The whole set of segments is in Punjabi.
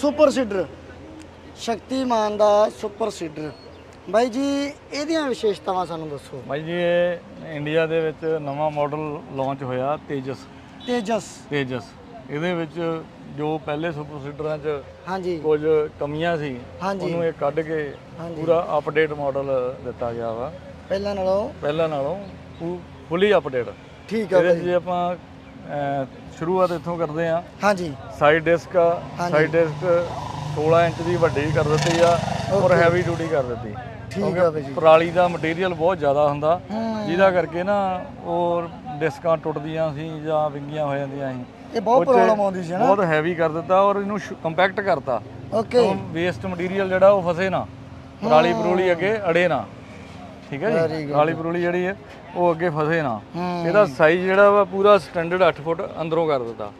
Super seeder. ਸ਼ਕਤੀਮਾਨ ਦਾ ਸੁਪਰ ਸੀਡਰ। ਬਾਈ ਜੀ ਇਹਦੀਆਂ ਵਿਸ਼ੇਸ਼ਤਾਵਾਂ ਸਾਨੂੰ ਦੱਸੋ। ਬਾਈ ਜੀ ਇਹ ਇੰਡੀਆ ਦੇ ਵਿੱਚ ਨਵਾਂ ਮਾਡਲ ਲਾਂਚ ਹੋਇਆ ਤੇਜਸ। ਤੇਜਸ। ਤੇਜਸ। ਇਹਦੇ ਵਿੱਚ ਜੋ ਪਹਿਲੇ ਸੁਪਰ ਸੀਡਰਾਂ 'ਚ ਹਾਂਜੀ। ਕੁਝ ਕਮੀਆਂ ਸੀ ਹਾਂਜੀ। ਉਹਨੂੰ ਇਹ ਕੱਢ ਕੇ। ਪੂਰਾ ਅਪਡੇਟ ਮਾਡਲ ਦਿੱਤਾ ਗਿਆ ਵਾ। ਪਹਿਲਾਂ ਨਾਲੋਂ। ਪਹਿਲਾਂ ਨਾਲੋਂ ਫੁੱਲੀ ਅਪਡੇਟ ਠੀਕ ਆ ਇਹਦੇ 'ਚ ਬਾਈ। ਜੇ ਆਪਾਂ ਅਹ, ਸ਼ੁਰੂਆਤ ਇੱਥੋਂ ਕਰਦੇ ਆ। ਹਾਂਜੀ। ਸਾਈਡ ਡਿਸਕ ਆ ਹਾਂਜੀ। ਸਾਈਡ ਡਿਸਕ 16 ਇੰਚ ਦੀ ਵੱਡੀ ਕਰ ਦਿੱਤੀ ਆ ਔਰ ਹੈਵੀ ਡਿਊਟੀ ਕਰ ਦਿੱਤੀ। ਠੀਕ ਆ ਬਾਈ ਜੀ। ਪਰਾਲੀ ਦਾ ਮਟੀਰੀਅਲ ਬਹੁਤ ਜ਼ਿਆਦਾ ਹੁੰਦਾ। ਹੂੰ। ਜਿਹਦਾ ਕਰਕੇ ਨਾ ਉਹ ਡਿਸਕਾਂ ਟੁੱਟਦੀਆਂ ਸੀ ਜਾਂ ਵਿੰਗੀਆਂ ਹੋ ਜਾਂਦੀਆਂ ਸੀ। ਇਹ ਬਹੁਤ ਉਹ 'ਚ ਪ੍ਰੋਬਲਮ ਆਉਂਦੀ ਸੀ ਨਾ। ਬਹੁਤ ਹੈਵੀ ਕਰ ਦਿੱਤਾ ਔਰ ਇਹਨੂੰ ਕੰਪੈਕਟ ਕਰਤਾ। ਓਕੇ ਵੇਸਟ ਮਟੀਰੀਅਲ ਜਿਹੜਾ ਉਹ ਫਸੇ ਨਾ। ਪਰਾਲੀ ਪਰੂਲੀ ਅੱਗੇ ਅੜੇ ਨਾ। ਠੀਕ ਹੈ Very ਜੀ good. ਪਰਾਲੀ ਪਰੂਲੀ ਜਿਹੜੀ ਹੈ ਉਹ ਅੱਗੇ ਫਸੇ ਨਾ। ਹੂੰ। ਇਹਦਾ ਸਾਈਜ਼ ਜਿਹੜਾ ਵਾ ਪੂਰਾ ਸਟੈਂਡਰਡ 8 ਫੁੱਟ ਅੰਦਰੋਂ ਕਰ ਦਿੱਤਾ।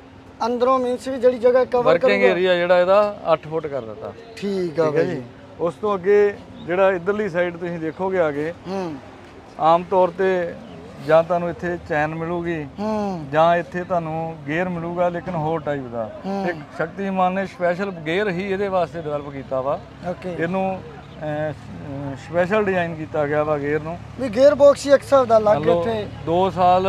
ਅੰਦਰੋਂ ਮੀਨਸ ਵੀ ਜਿਹੜੀ ਜਗ੍ਹਾ ਕਵਰ ਵਰਕਿੰਗ ਏਰੀਆ ਜਿਹੜਾ ਇਹਦਾ 8 ਫੁੱਟ ਕਰ ਦਿੱਤਾ। ਠੀਕ ਆ ਠੀਕ ਹੈ ਬਾਈ ਜੀ? ਉਸ ਤੋਂ ਅੱਗੇ ਜਿਹੜਾ ਇਧਰਲੀ ਸਾਈਡ ਤੁਸੀਂ ਦੇਖੋਗੇ ਆਗੇ ਹੂੰ। ਆਮ ਤੌਰ ਤੇ ਜਾਂ ਤੁਹਾਨੂੰ ਇੱਥੇ ਚੈਨ ਮਿਲੂਗੀ ਹੂੰ। ਜਾਂ ਇੱਥੇ ਤੁਹਾਨੂੰ ਗੇਅਰ ਮਿਲੂਗਾ ਲੇਕਿਨ ਹੋਰ ਟਾਈਪ ਦਾ। ਹੂੰ। ਇੱਕ ਸ਼ਕਤੀਮਾਨ ਨੇ ਸਪੈਸ਼ਲ ਗੇਅਰ ਹੀ ਇਹਦੇ ਵਾਸਤੇ ਡਿਵੈਲਪ ਕੀਤਾ ਵਾ। ਓਕੇ ਇਹਨੂੰ ਸਪੈਸ਼ਲ ਡਿਜ਼ਾਈਨ ਕੀਤਾ ਗਿਆ ਵਾ ਗੇਅਰ ਨੂੰ। ਵੀ ਗੇਅਰ ਬਾਕਸ ਹੀ ਇੱਕ ਹਿਸਾਬ ਦਾ ਲੱਗ ਮੰਨ ਲਓ ਇੱਥੇ। 2 ਸਾਲ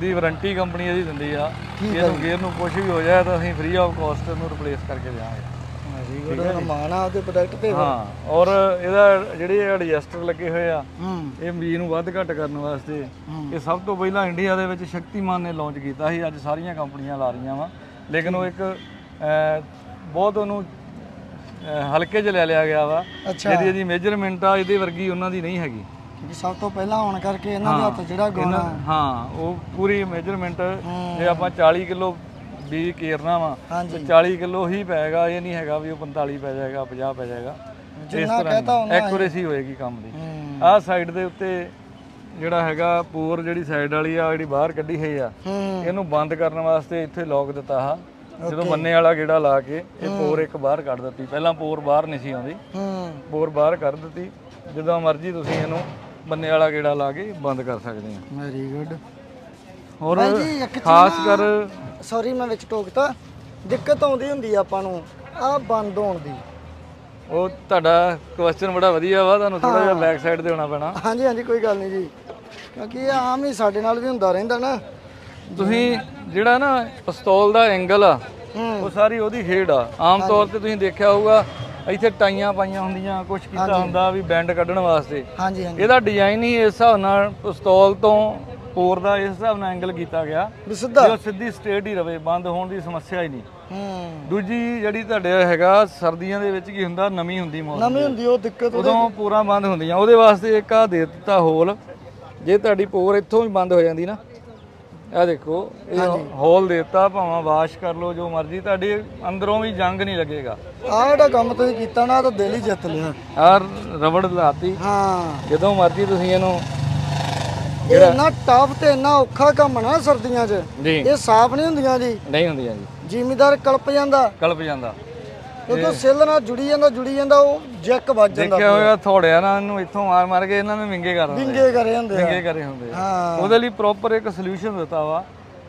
ਦੀ ਵਾਰੰਟੀ ਕੰਪਨੀ ਇਹਦੀ ਦਿੰਦੀ ਆ। ਠੀਕ ਹੈ ਇਹਨੂੰ ਗੇਅਰ ਨੂੰ ਕੁਝ ਵੀ ਹੋ ਜਾਏ ਤਾਂ ਅਸੀਂ ਫ੍ਰੀ ਆਫ ਕਾਸਟ ਇਹਨੂੰ ਰਿਪਲੇਸ ਕਰਕੇ ਦੇਵਾਂਗੇ। ਵੈਰੀ ਗੁੱਡ ਮਾਣ ਆ ਉਹਦੇ ਪ੍ਰੋਡਕਟ ਤੇ ਹਾਂ ਔਰ ਇਹਦਾ ਜਿਹੜੇ ਐਡਜਸਟਰ ਲੱਗੇ ਹੋਏ ਆ ਹੂੰ। ਇਹ ਮੀਂਹ ਨੂੰ ਵੱਧ ਘੱਟ ਕਰਨ ਵਾਸਤੇ ਹੂੰ। ਇਹ ਸਭ ਤੋਂ ਪਹਿਲਾਂ ਇੰਡੀਆ ਦੇ ਵਿੱਚ ਸ਼ਕਤੀਮਾਨ ਨੇ ਲਾਂਚ ਕੀਤਾ ਸੀ ਅੱਜ ਸਾਰੀਆਂ ਕੰਪਨੀਆਂ ਲਾ ਰਹੀਆਂ ਵਾ। ਲੇਕਿਨ ਉਹ ਇੱਕ ਅਹ, ਬਹੁਤ ਉਹਨੂੰ ਹਲਕੇ 'ਚ ਲੈ ਲਿਆ ਗਿਆ ਵਾ। ਅੱਛਾ। ਜਿਹਦੀ ਇਹਦੀ ਮੇਜਰਮੈਂਟ ਆ ਇਹਦੇ ਵਰਗੀ ਉਹਨਾਂ ਦੀ ਨਹੀਂ ਹੈਗੀ। ਕਿਉਂਕਿ ਸਭ ਤੋਂ ਪਹਿਲਾਂ ਹੋਣ ਕਰਕੇ ਇਹਨਾਂ ਦੇ ਹੱਥ ਜਿਹੜਾ ਗਾਉਣਾ ਇਹਨਾਂ- ਹਾਂ ਉਹ ਪੂਰੀ ਮੇਜਰਮੈਂਟ। ਜੇ ਆਪਾਂ 40 ਕਿਲੋ ਵੀ ਕੇਰਨਾ ਵਾ ਤੇ ਹਾਂਜੀ 40 ਕਿਲੋ ਹੀ ਪਏਗਾ ਇਹ ਨਹੀਂ ਹੈਗਾ ਵੀ ਉਹ 45 ਪੈ ਜਾਏਗਾ 50 ਪੈ ਜਾਏਗਾ। ਜਿੰਨਾ ਕਹਤਾ ਉਹਨਾਂ ਐਕੂਰੇਸੀ ਹੋਏਗੀ ਕੰਮ ਦੀ। ਹੂੰ। ਆਹ ਸਾਈਡ ਦੇ ਉੱਤੇ ਜਿਹੜਾ ਹੈਗਾ ਪੂਰ ਜਿਹੜੀ ਸਾਈਡ ਵਾਲੀ ਆ ਜਿਹੜੀ ਬਾਹਰ ਕੱਢੀ ਹੋਈ ਆ ਹੂੰ। ਇਹਨੂੰ ਬੰਦ ਕਰਨ ਵਾਸਤੇ ਇੱਥੇ ਲੋਕ ਦਿੱਤਾ ਆ। ਜਦੋਂ ਮੰਨੇ ਵਾਲਾ ਗੇੜਾ ਲਾ ਕੇ ਇਹ ਪੋਰ ਇੱਕ ਬਾਹਰ ਕੱਢ ਦਿੱਤੀ। ਪਹਿਲਾਂ ਪੋਰ ਬਾਹਰ ਨਹੀਂ ਸੀ ਆਉਂਦੀ। ਹੂੰ। ਪੋਰ ਬਾਹਰ ਕੱਢ ਦਿੱਤੀ। ਜਦੋਂ ਮਰਜ਼ੀ ਤੁਸੀਂ ਇਹਨੂੰ ਬੰਨੇ ਵਾਲਾ ਗੇੜਾ ਲਾ ਕੇ ਬੰਦ ਕਰ ਸਕਦੇ ਆ ਵੈਰੀ ਗੁੱਡ ਹੋਰ ਬਾਈ ਜੀ, ਇੱਕ ਚੀਜ਼ ਖਾਸ ਕਰ ਸੌਰੀ ਮੈਂ ਵਿੱਚ ਟੋਕਤਾ ਦਿੱਕਤ ਆਉਂਦੀ ਹੁੰਦੀ ਆ ਆਪਾਂ ਨੂੰ। ਆ ਬੰਦ ਹੋਣ ਦੀ। ਉਹ ਤੁਹਾਡਾ ਕੁਐਸਚਨ ਬੜਾ ਵਧੀਆ ਵਾ ਤੁਹਾਨੂੰ ਥੋੜਾ ਜਿਹਾ ਬੈਕ ਸਾਈਡ ਤੇ ਹੋਣਾ ਪੈਣਾ। ਹਾਂਜੀ ਹਾਂਜੀ ਕੋਈ ਗੱਲ ਨਹੀਂ ਜੀ। ਕਿਉਂਕਿ ਇਹ ਆਮ ਹੀ ਸਾਡੇ ਨਾਲ ਵੀ ਹੁੰਦਾ ਰਹਿੰਦਾ ਨਾ। ਤੁਸੀਂ ਜਿਹੜਾ ਨਾ ਪਿਸਤੌਲ ਦਾ ਐਂਗਲ ਆ ਉਹ ਸਾਰੀ ਉਹਦੀ ਖੇਡ ਆ। ਆਮ ਤੌਰ ਤੇ ਤੁਸੀਂ ਦੇਖਿਆ ਹੋਊਗਾ ਇੱਥੇ ਟਾਈਆਂ ਪਾਈਆਂ ਹੁੰਦੀਆਂ ਕੁਝ ਕੀਤਾ ਹੁੰਦਾ ਵੀ ਬੈਂਡ ਕੱਢਣ ਵਾਸਤੇ। ਹਾਂਜੀ ਹਾਂਜੀ। ਇਹਦਾ ਡਿਜ਼ਾਈਨ ਹੀ ਇਸ ਹਿਸਾਬ ਨਾਲ ਪਿਸਤੌਲ ਤੋਂ ਪੋਰ ਦਾ ਇਸ ਹਿਸਾਬ ਨਾਲ ਐਂਗਲ ਕੀਤਾ ਗਿਆ। ਵੀ ਸਿੱਧਾ? ਜੋ ਸਿੱਧੀ ਸਟ੍ਰੇਟ ਹੀ ਰਵੇ ਬੰਦ ਹੋਣ ਦੀ ਸਮੱਸਿਆ ਹੀ ਨਹੀਂ। ਹੂੰ। ਦੂਜੀ ਜਿਹੜੀ ਤੁਹਾਡੇ ਹੈਗਾ ਸਰਦੀਆਂ ਦੇ ਵਿੱਚ ਕੀ ਹੁੰਦਾ ਨਮੀ ਹੁੰਦੀ ਮੌਸਮ ਨਵੀਂ ਹੁੰਦੀ ਉਹ ਦਿੱਕਤ ਉਦੋਂ ਪੂਰਾ ਬੰਦ ਹੁੰਦੀਆਂ। ਉਹਦੇ ਵਾਸਤੇ ਇੱਕ ਆ ਦੇ ਦਿੱਤਾ ਹੋਲ ਜੇ ਤੁਹਾਡੀ ਪੋਰ ਇੱਥੋਂ ਵੀ ਬੰਦ ਹੋ ਜਾਂਦੀ ਨਾ ਇਹ ਦੇਖੋ ਇਹ ਹੋਲ ਦਿੱਤਾ ਭਾਵੇਂ ਵਾਸ਼ ਕਰ ਲਓ ਜੋ ਮਰਜ਼ੀ ਤੁਹਾਡੇ ਅੰਦਰੋਂ ਵੀ ਜੰਗ ਨਹੀਂ ਲੱਗੇਗਾ। ਆਹ ਜਿਹੜਾ ਕੰਮ ਤੁਸੀਂ ਕੀਤਾ ਨਾ ਤਾਂ ਦਿਲ ਹੀ ਜਿੱਤ ਲਿਆ। ਆਹ ਰਬੜ ਲਾਤੀ। ਹਾਂ। ਜਦੋਂ ਮਰਜ਼ੀ ਤੁਸੀਂ ਇਹਨੂੰ ਇਹ ਇੰਨਾ ਟਫ ਤੇ ਇੰਨਾ ਔਖਾ ਕੰਮ ਨਾ ਸਰਦੀਆਂ 'ਚ। ਇਹ ਸਾਫ਼ ਨਹੀਂ ਹੁੰਦੀਆਂ ਜੀ। ਨਹੀਂ ਹੁੰਦੀਆਂ ਜੀ। ਜ਼ਿਮੀਦਾਰ ਕਲਪ ਜਾਂਦਾ। ਕਲਪ ਜਾਂਦਾ। ਕਿਉਂਕਿ ਸਿੱਲ ਨਾਲ ਜੁੜੀ ਜਾਂਦਾ ਜੁੜੀ ਜਾਂਦਾ ਉਹ ਜੈਕ ਵੱਜ ਜਾਂਦਾ ਦੇਖਿਆ ਹੋਇਆ ਥੋੜਿਆ ਨਾਲ ਇਹਨੂੰ ਇੱਥੋਂ ਮਾਰ ਮਾਰ ਕੇ ਇਹਨਾਂ ਨੇ ਵਿੰਗੇ ਕਰ ਦਿੰਦੇ ਵਿੰਗੇ ਕਰੇ ਹੁੰਦੇ ਆ। ਵਿੰਗੇ ਕਰੇ ਹੁੰਦੇ ਆ। ਹਾਂ। ਉਹਦੇ ਲਈ ਪ੍ਰੋਪਰ ਇੱਕ ਸੋਲੂਸ਼ਨ ਦਿੱਤਾ ਵਾ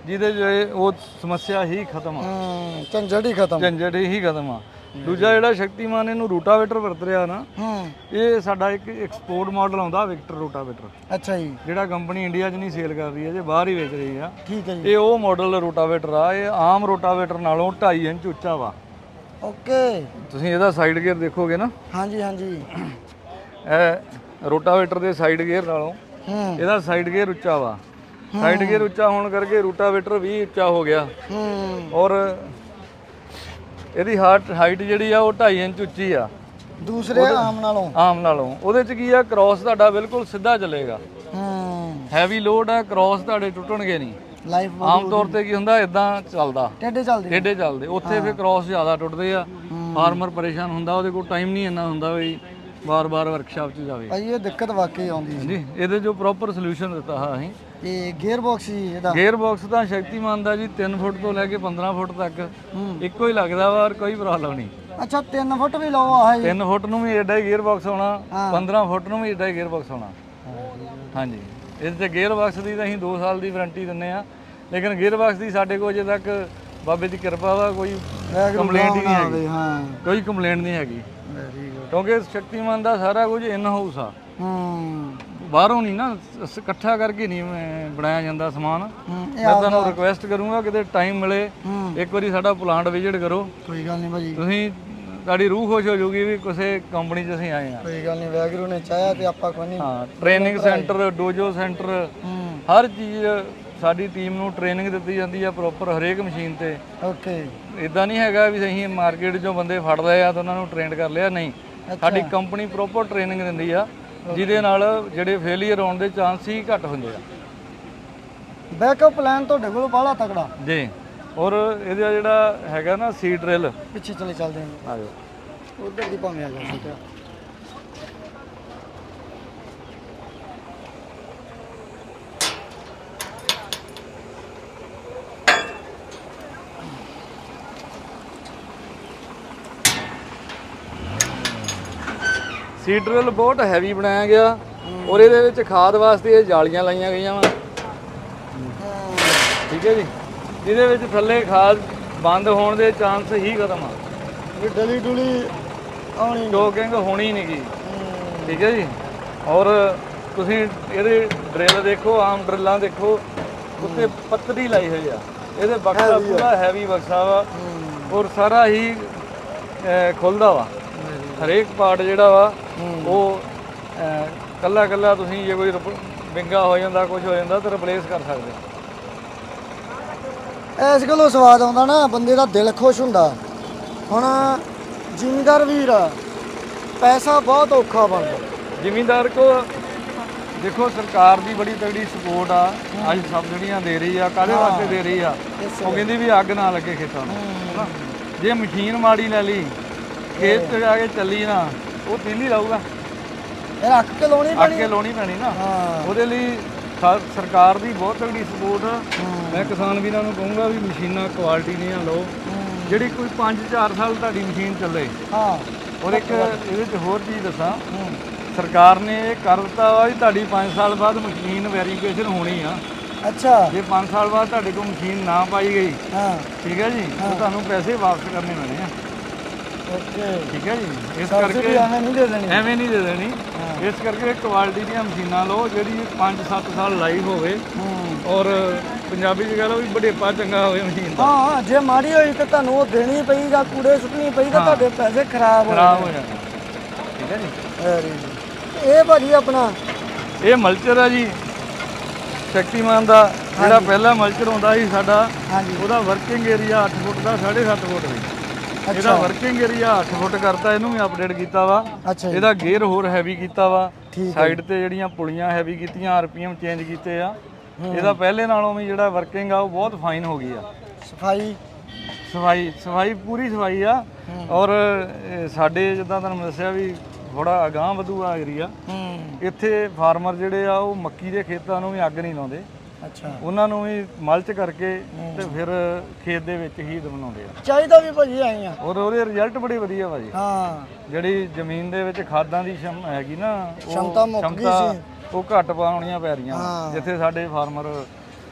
ਜਿਹਦੇ ਇਹ- ਉਹ ਸਮੱਸਿਆ ਹੀ ਖਤਮ ਆ। ਹੂੰ ਝੰਜਟ ਹੀ ਖਤਮ। ਝੰਜਟ ਹੀ ਖਤਮ ਆ। ਦੂਜਾ ਜਿਹੜਾ ਸ਼ਕਤੀਮਾਨ ਇਹਨੂੰ ਰੂਟਾਵੇਟਰ ਵਰਤ ਰਿਹਾ ਨਾ ਹੂੰ। ਇਹ ਸਾਡਾ ਇੱਕ ਐਕਸਪੋਰਟ ਮਾਡਲ ਆਉਂਦਾ ਵਿਕਟਰ ਰੂਟਾਵੇਟਰ। ਅੱਛਾ ਜੀ। ਜਿਹੜਾ ਕੰਪਨੀ ਇੰਡੀਆ 'ਚ ਨਹੀਂ ਸੇਲ ਕਰ ਰਹੀ ਹੈ ਜੇ ਬਾਹਰ ਹੀ ਵੇਚ ਰਹੀ ਆ। ਠੀਕ ਹੈ ਜੀ। ਇਹ ਉਹ ਮਾਡਲ ਰੂਟਾਵੇਟਰ ਆ ਇਹ ਆਮ ਰੂਟਾਵੇਟਰ ਨਾਲੋਂ 2.5 ਇੰਚ ਉੱਚਾ ਵਾ। ਓਕੇ। ਤੁਸੀਂ ਇਹਦਾ ਸਾਈਡ ਗੇਅਰ ਦੇਖੋਗੇ ਨਾ। ਹਾਂਜੀ ਹਾਂਜੀ। ਇਹ ਰੋਟਾਵੇਟਰ ਦੇ ਸਾਈਡ ਗੇਅਰ ਨਾਲੋਂ ਹੂੰ। ਇਹਦਾ ਸਾਈਡ ਗੇਅਰ ਉੱਚਾ ਵਾ। ਸਾਈਡ ਗੇਅਰ ਉੱਚਾ ਹੋਣ ਕਰਕੇ ਰੋਟਾਵੇਟਰ ਵੀ ਉੱਚਾ ਹੋ ਗਿਆ। ਹੂੰ। ਔਰ ਇਹਦੀ ਹਾਈਟ ਹਾਈਟ ਜਿਹੜੀ ਆ ਉਹ 2.5 ਇੰਚ ਉੱਚੀ ਆ। ਦੂਸਰੇ ਆਮ ਨਾਲੋਂ। ਆਮ ਨਾਲੋਂ। ਉਹਦੇ ਚ ਕੀ ਆ ਕ੍ਰਾਸ ਤੁਹਾਡਾ ਬਿਲਕੁਲ ਸਿੱਧਾ ਚੱਲੇਗਾ। ਹੂੰ। ਹੈਵੀ ਲੋਡ ਆ ਕ੍ਰਾਸ ਤੁਹਾਡੇ ਟੁੱਟਣਗੇ ਨਹੀਂ। ਲਾਈਫ ਆਮ ਤੌਰ ਤੇ ਕੀ ਹੁੰਦਾ ਇਦਾਂ ਚੱਲਦਾ। ਟੇਡੇ ਚੱਲਦੀ ਟੇਢੇ ਚੱਲਦੇ। ਉੱਥੇ ਫਿਰ ਕ੍ਰਾਸ ਜ਼ਿਆਦਾ ਟੁੱਟਦੇ ਆ। ਫਾਰਮਰ ਪਰੇਸ਼ਾਨ ਹੁੰਦਾ ਉਹਦੇ ਕੋਲ ਟਾਈਮ ਨਹੀਂ ਇੰਨਾ ਹੁੰਦਾ ਵੀ ਬਾਰ-ਬਾਰ ਵਰਕਸ਼ਾਪ 'ਚ ਜਾਵੇ। ਭਾਈ ਇਹ ਦਿੱਕਤ ਵਾਕਈ ਆਉਂਦੀ ਸੀ। ਜੀ ਇਹਦੇ ਜੋ ਪ੍ਰੋਪਰ ਸੋਲੂਸ਼ਨ ਦਿੱਤਾ ਹਾਂ ਅਸੀਂ। ਤੇ ਗੇਅਰ ਬਾਕਸ ਜੀ ਇਹਦਾ। ਗੇਅਰ ਬਾਕਸ ਤਾਂ ਸ਼ਕਤੀਮਾਨ ਦਾ ਜੀ 3 ਫੁੱਟ ਤੋਂ ਲੈ ਕੇ 15 ਫੁੱਟ ਤੱਕ। ਇੱਕੋ ਹੀ ਲੱਗਦਾ ਵਾ ਔਰ ਕੋਈ ਪ੍ਰੋਬਲਮ ਨਹੀਂ। ਅੱਛਾ 3 ਫੁੱਟ ਵੀ ਲਓ ਆਹ ਜੀ। 3 ਫੁੱਟ ਨੂੰ ਵੀ ਐਡਾ ਹੀ ਗੇਅਰ ਬਾਕਸ ਹੋਣਾ ਹਾਂ। 15 ਫੁੱਟ ਨੂੰ ਵੀ ਐਡਾ ਹੀ ਗੇਅਰ ਬਾਕਸ ਹੋਣਾ ਹਾਂਜੀ। ਇਸ ਤੇ ਗੇਅਰ ਬਾਕਸ ਦੀ ਤਾਂ ਅਸੀਂ 2 ਸਾਲ ਦੀ ਵਾਰੰਟੀ ਦਿੰਨੇ ਆ ਲੇਕਿਨ ਗੇਅਰ ਬਾਕਸ ਦੀ ਸਾਡੇ ਕੋਲ ਅਜੇ ਤੱਕ ਬਾਬੇ ਦੀ ਕਿਰਪਾ ਵਾ ਕੋਈ ਕੰਪਲੇਂਟ ਹੀ ਨਹੀਂ ਹੈਗੀ। ਹਾਂ। ਕੋਈ ਕੰਪਲੇਂਟ ਨਹੀਂ ਹੈਗੀ। ਕਿਉਂਕਿ ਸ਼ਕਤੀਮਾਨ ਦਾ ਸਾਰਾ ਕੁਝ ਇਨ ਹਾਊਸ ਆ। ਹੂੰ। ਬਾਹਰੋਂ ਨਹੀਂ ਨਾ ਸ- ਇਕੱਠਾ ਕਰਕੇ ਨਹੀਂ ਬਣਾਇਆ ਜਾਂਦਾ ਸਮਾਨ। ਮੈਂ ਤੁਹਾਨੂੰ ਰਿਕੁਐਸਟ ਕਰੂੰਗਾ ਕਿਤੇ ਟਾਈਮ ਮਿਲੇ ਹੂੰ। ਇੱਕ ਵਾਰੀ ਸਾਡਾ ਪਲਾਂਟ ਵਿਜ਼ਿਟ ਕਰੋ। ਕੋਈ ਗੱਲ ਨਹੀਂ ਭਾਜੀ। ਤੁਸੀਂ ਤੁਹਾਡੀ ਰੂਹ ਖੁਸ਼ ਹੋ ਜਾਊਗੀ ਵੀ ਕਿਸੇ ਕੰਪਨੀ 'ਚ ਅਸੀਂ ਆਏ ਆ ਕੋਈ ਗੱਲ ਨਹੀਂ ਵੈਗਰੂ ਨੇ ਚਾਹਿਆ ਤੇ ਆਪਾਂ ਕੋਈ ਨਹੀਂ। ਹਾਂ ਟ੍ਰੇਨਿੰਗ ਸੈਂਟਰ ਡੋਜੋ ਸੈਂਟਰ ਹਰ ਚੀਜ਼ ਸਾਡੀ ਟੀਮ ਨੂੰ ਟ੍ਰੇਨਿੰਗ ਦਿੱਤੀ ਜਾਂਦੀ ਆ ਪ੍ਰੋਪਰ ਹਰੇਕ ਮਸ਼ੀਨ ਤੇ। ਓਕੇ ਇਦਾਂ ਨਹੀਂ ਹੈਗਾ ਵੀ ਅਸੀਂ ਮਾਰਕੀਟ 'ਚੋਂ ਬੰਦੇ ਫੜ ਲਏ ਆ ਤਾਂ ਉਹਨਾਂ ਨੂੰ ਟ੍ਰੇਨ ਕਰ ਲਿਆ ਨਹੀਂ। ਸਾਡੀ ਕੰਪਨੀ ਪ੍ਰੋਪਰ ਟ੍ਰੇਨਿੰਗ ਦਿੰਦੀ ਆ ਜਿਹਦੇ ਨਾਲ ਜਿਹੜੇ ਫੇਲਿਅਰ ਹੋਣ ਦੇ ਚਾਂਸ ਹੀ ਘੱਟ ਹੁੰਦੇ ਆ। ਬੈਕਅਪ ਪਲਾਨ ਤੁਹਾਡੇ ਕੋਲ ਬਾਹਲਾ ਤਕੜਾ। ਜੀ। ਔਰ ਇਹਦਾ ਜਿਹੜਾ ਹੈਗਾ ਨਾ ਸੀ ਡਰਿਲ ਪਿੱਛੇ ਚਲੇ ਚੱਲਦੇ ਹਾਂ। ਆ ਜਾਓ। ਉਧਰ ਦੀ ਭਾਵੇਂ ਆ ਜਾ ਸਕਦਾ। ਸੀ ਡਰਿਲ ਬਹੁਤ ਹੈਵੀ ਬਣਾਇਆ ਗਿਆ। ਔਰ ਇਹਦੇ ਵਿੱਚ ਖਾਦ ਵਾਸਤੇ ਇਹ ਜਾਲੀਆਂ ਲਾਈਆਂ ਗਈਆਂ ਵਾ। ਠੀਕ ਹੈ ਜੀ? ਜਿਹਦੇ ਵਿੱਚ ਥੱਲੇ ਖਾਦ ਬੰਦ ਹੋਣ ਦੇ ਚਾਂਸ ਹੀ ਖਤਮ ਆ। ਵੀ ਡਲੀ ਡੁਲੀ ਆਉਣੀ ਚੋਕਿੰਗ ਹੋਣੀ ਨਹੀਂ ਗੀ। ਠੀਕ ਹੈ ਜੀ? ਔਰ ਤੁਸੀਂ ਇਹਦੇ ਡਰਿਲ ਦੇਖੋ ਆਮ ਡਰਿਲਾਂ ਦੇਖੋ ਉੱਤੇ ਪੱਤਰੀ ਲਾਈ ਹੋਈ ਆ। ਇਹਦੇ ਬਕਸਾ ਪੂਰਾ ਹੈਵੀ ਬਕਸਾ ਵਾ। ਔਰ ਸਾਰਾ ਹੀ ਖੁੱਲਦਾ ਵਾ। ਹਰੇਕ ਪਾਰਟ ਜਿਹੜਾ ਵਾ ਉਹ ਕੱਲਾ ਕੱਲਾ ਤੁਸੀਂ ਜੇ ਕੋਈ ਵਿੰਗਾ ਹੋ ਜਾਂਦਾ ਕੁਝ ਹੋ ਜਾਂਦਾ ਤਾਂ ਰਿਪਲੇਸ ਕਰ ਸਕਦੇ ਐਸ ਗੱਲੋਂ ਸਵਾਦ ਆਉਂਦਾ ਨਾ ਬੰਦੇ ਦਾ ਦਿਲ ਖੁਸ਼ ਹੁੰਦਾ। ਹੁਣ ਜ਼ਿਮੀਦਾਰ ਵੀਰ ਆ, ਪੈਸਾ ਬਹੁਤ ਔਖਾ ਬਣਦਾ। ਜ਼ਿਮੀਂਦਾਰ ਕੋ ਦੇਖੋ ਸਰਕਾਰ ਦੀ ਬੜੀ ਤਗੜੀ ਸਪੋਰਟ ਆ। ਅੱਜ ਸਬਸਿਡੀਆਂ ਦੇ ਰਹੀ ਆ ਕਾਹਦੇ ਵਾਸਤੇ ਦੇ ਰਹੀ ਆ? ਉਹ ਕਹਿੰਦੀ ਵੀ ਅੱਗ ਨਾ ਲੱਗੇ ਖੇਤਾਂ ਨੂੰ। ਹਨਾ? ਜੇ ਮਸ਼ੀਨ ਮਾੜੀ ਲੈ ਲਈ ਖੇਤ 'ਚ ਜਾ ਕੇ ਚੱਲੀ ਨਾ ਉਹ ਤੀਲੀ ਲਾਊਗਾ ਇਹ ਰੱਖ ਕੇ ਲਾਉਣੀ ਪੈਣੀ। ਕੇ ਲਾਉਣੀ ਪੈਣੀ ਨਾ। ਉਹਦੇ ਲਈ ਸਰ- ਸਰਕਾਰ ਦੀ ਬਹੁਤ ਤਗੜੀ ਸਪੋਰਟ ਆ। ਮੈਂ ਕਿਸਾਨ ਵੀਰਾਂ ਨੂੰ ਕਹੂੰਗਾ ਵੀ ਮਸ਼ੀਨਾਂ ਕੁਆਲਿਟੀ ਦੀਆਂ ਲਓ। ਜਿਹੜੀ ਕੋਈ 5-4 ਸਾਲ ਤੁਹਾਡੀ ਮਸ਼ੀਨ ਚੱਲੇ। ਹਾਂ। ਔਰ ਇੱਕ ਇਹਦੇ 'ਚ ਹੋਰ ਚੀਜ਼ ਦੱਸਾਂ। ਸਰਕਾਰ ਨੇ ਇਹ ਕਰ ਦਿੱਤਾ ਵਾ ਵੀ ਤੁਹਾਡੀ 5 ਸਾਲ ਬਾਅਦ ਮਸ਼ੀਨ ਵੈਰੀਫਿਕੇਸ਼ਨ ਹੋਣੀ ਆ। ਅੱਛਾ। ਜੇ 5 ਸਾਲ ਬਾਅਦ ਤੁਹਾਡੇ ਕੋਲ ਮਸ਼ੀਨ ਨਾ ਪਾਈ ਗਈ ਹਾਂ। ਠੀਕ ਹੈ ਜੀ ਤਾਂ ਤੁਹਾਨੂੰ ਪੈਸੇ ਵਾਪਸ ਕਰਨੇ ਪੈਣੇ ਆ। ਠੀਕ ਹੈ ਜੀ। ਇਸ ਕਰਕੇ ਐਵੇਂ ਨਹੀਂ ਦੇ ਦੇਣੀ। ਐਵੇਂ ਨਹੀਂ ਦੇ ਦੇਣੀ। ਇਸ ਕਰਕੇ ਕੁਆਲਿਟੀ ਦੀਆਂ ਮਸ਼ੀਨਾਂ ਲਓ ਜਿਹੜੀ 5-7 ਸਾਲ ਲਾਈਵ ਹੋਵੇ। ਹੂੰ। ਔਰ ਪੰਜਾਬੀ ਚ ਕਹ ਲਓ ਵੀ ਬੜੇਪਾ ਚੰਗਾ ਹੋਵੇ ਮਸ਼ੀਨ ਦਾ। ਹਾਂ ਜੇ ਮਾੜੀ ਹੋਈ ਤੇ ਤੁਹਾਨੂੰ ਉਹ ਦੇਣੀ ਪਈ ਜਾਂ ਕੂੜੇ ਸੁੱਟਣੀ ਪਈ ਤਾਂ ਤੁਹਾਡੇ ਪੈਸੇ ਖਰਾਬ ਹੋ ਖਰਾਬ ਹੋ ਠੀਕ ਹੈ ਜੀ। ਇਹ ਭਾਜੀ ਆਪਣਾ? ਇਹ ਮਲਚਰ ਆ ਜੀ। ਸ਼ਕਤੀਮਾਨ ਦਾ ਜਿਹੜਾ ਪਹਿਲਾ ਮਲਚਰ ਹੁੰਦਾ ਸੀ ਸਾਡਾ ਉਹਦਾ ਵਰਕਿੰਗ ਏਰੀਆ 8 ਫੁੱਟ ਦਾ 7.5 ਫੁੱਟ ਵੀ ਇਹਦਾ ਵਰਕਿੰਗ ਏਰੀਆ 8 ਫੁੱਟ ਕਰਤਾ ਇਹਨੂੰ ਵੀ ਅਪਡੇਟ ਕੀਤਾ ਵਾ। ਅੱਛਾ ਜੀ। ਇਹਦਾ ਗੇਅਰ ਹੋਰ ਹੈਵੀ ਕੀਤਾ ਵਾ। ਸਾਈਡ ਤੇ ਜਿਹੜੀਆਂ ਪੁਲੀਆਂ ਹੈਵੀ ਕੀਤੀਆਂ ਆਰਪੀਐਮ ਚੇਂਜ ਕੀਤੇ ਆ। ਇਹਦਾ ਪਹਿਲੇ ਨਾਲੋਂ ਵੀ ਜਿਹੜਾ ਵਰਕਿੰਗ ਆ ਉਹ ਬਹੁਤ ਫਾਈਨ ਹੋ ਗਈ ਆ। ਸਫ਼ਾਈ? ਸਫ਼ਾਈ ਸਫ਼ਾਈ ਪੂਰੀ ਸਫ਼ਾਈ ਆ। ਔਰ ਇਹ ਸਾਡੇ ਜਿੱਦਾਂ ਤੁਹਾਨੂੰ ਦੱਸਿਆ ਵੀ ਥੋੜਾ ਅਗਾਂਹ ਵਧੂਆ ਏਰੀਆ ਹੂੰ। ਇੱਥੇ ਫਾਰਮਰ ਜਿਹੜੇ ਆ ਉਹ ਮੱਕੀ ਦੇ ਖੇਤਾਂ ਨੂੰ ਵੀ ਅੱਗ ਨਹੀਂ ਲਾਉਂਦੇ। ਅੱਛਾ। ਉਹਨਾਂ ਨੂੰ ਵੀ ਮਲਚ ਕਰਕੇ ਤੇ ਫਿਰ ਖੇਤ ਦੇ ਵਿੱਚ ਹੀ ਬਣਾਉਂਦੇ ਆ। ਚਾਹੀਦਾ ਵੀ ਭਾਜੀ ਆਈ ਆ। ਔਰ ਉਹਦੇ ਰਿਜ਼ਲਟ ਬੜੇ ਵਧੀਆ ਵਾ ਜੀ ਹਾਂ। ਜਿਹੜੀ ਜ਼ਮੀਨ ਦੇ ਵਿੱਚ ਖਾਦਾਂ ਦੀ ਸ਼ਮ ਹੈਗੀ ਨਾ ਉਹ ਸ਼ਮਤਾ ਮੁੱਕ ਗਈ ਸ਼ਮਤਾ ਉਹ ਘੱਟ ਪਾਉਣੀਆਂ ਪੈ ਰਹੀਆਂ। ਹਾਂ। ਜਿੱਥੇ ਸਾਡੇ ਫਾਰਮਰ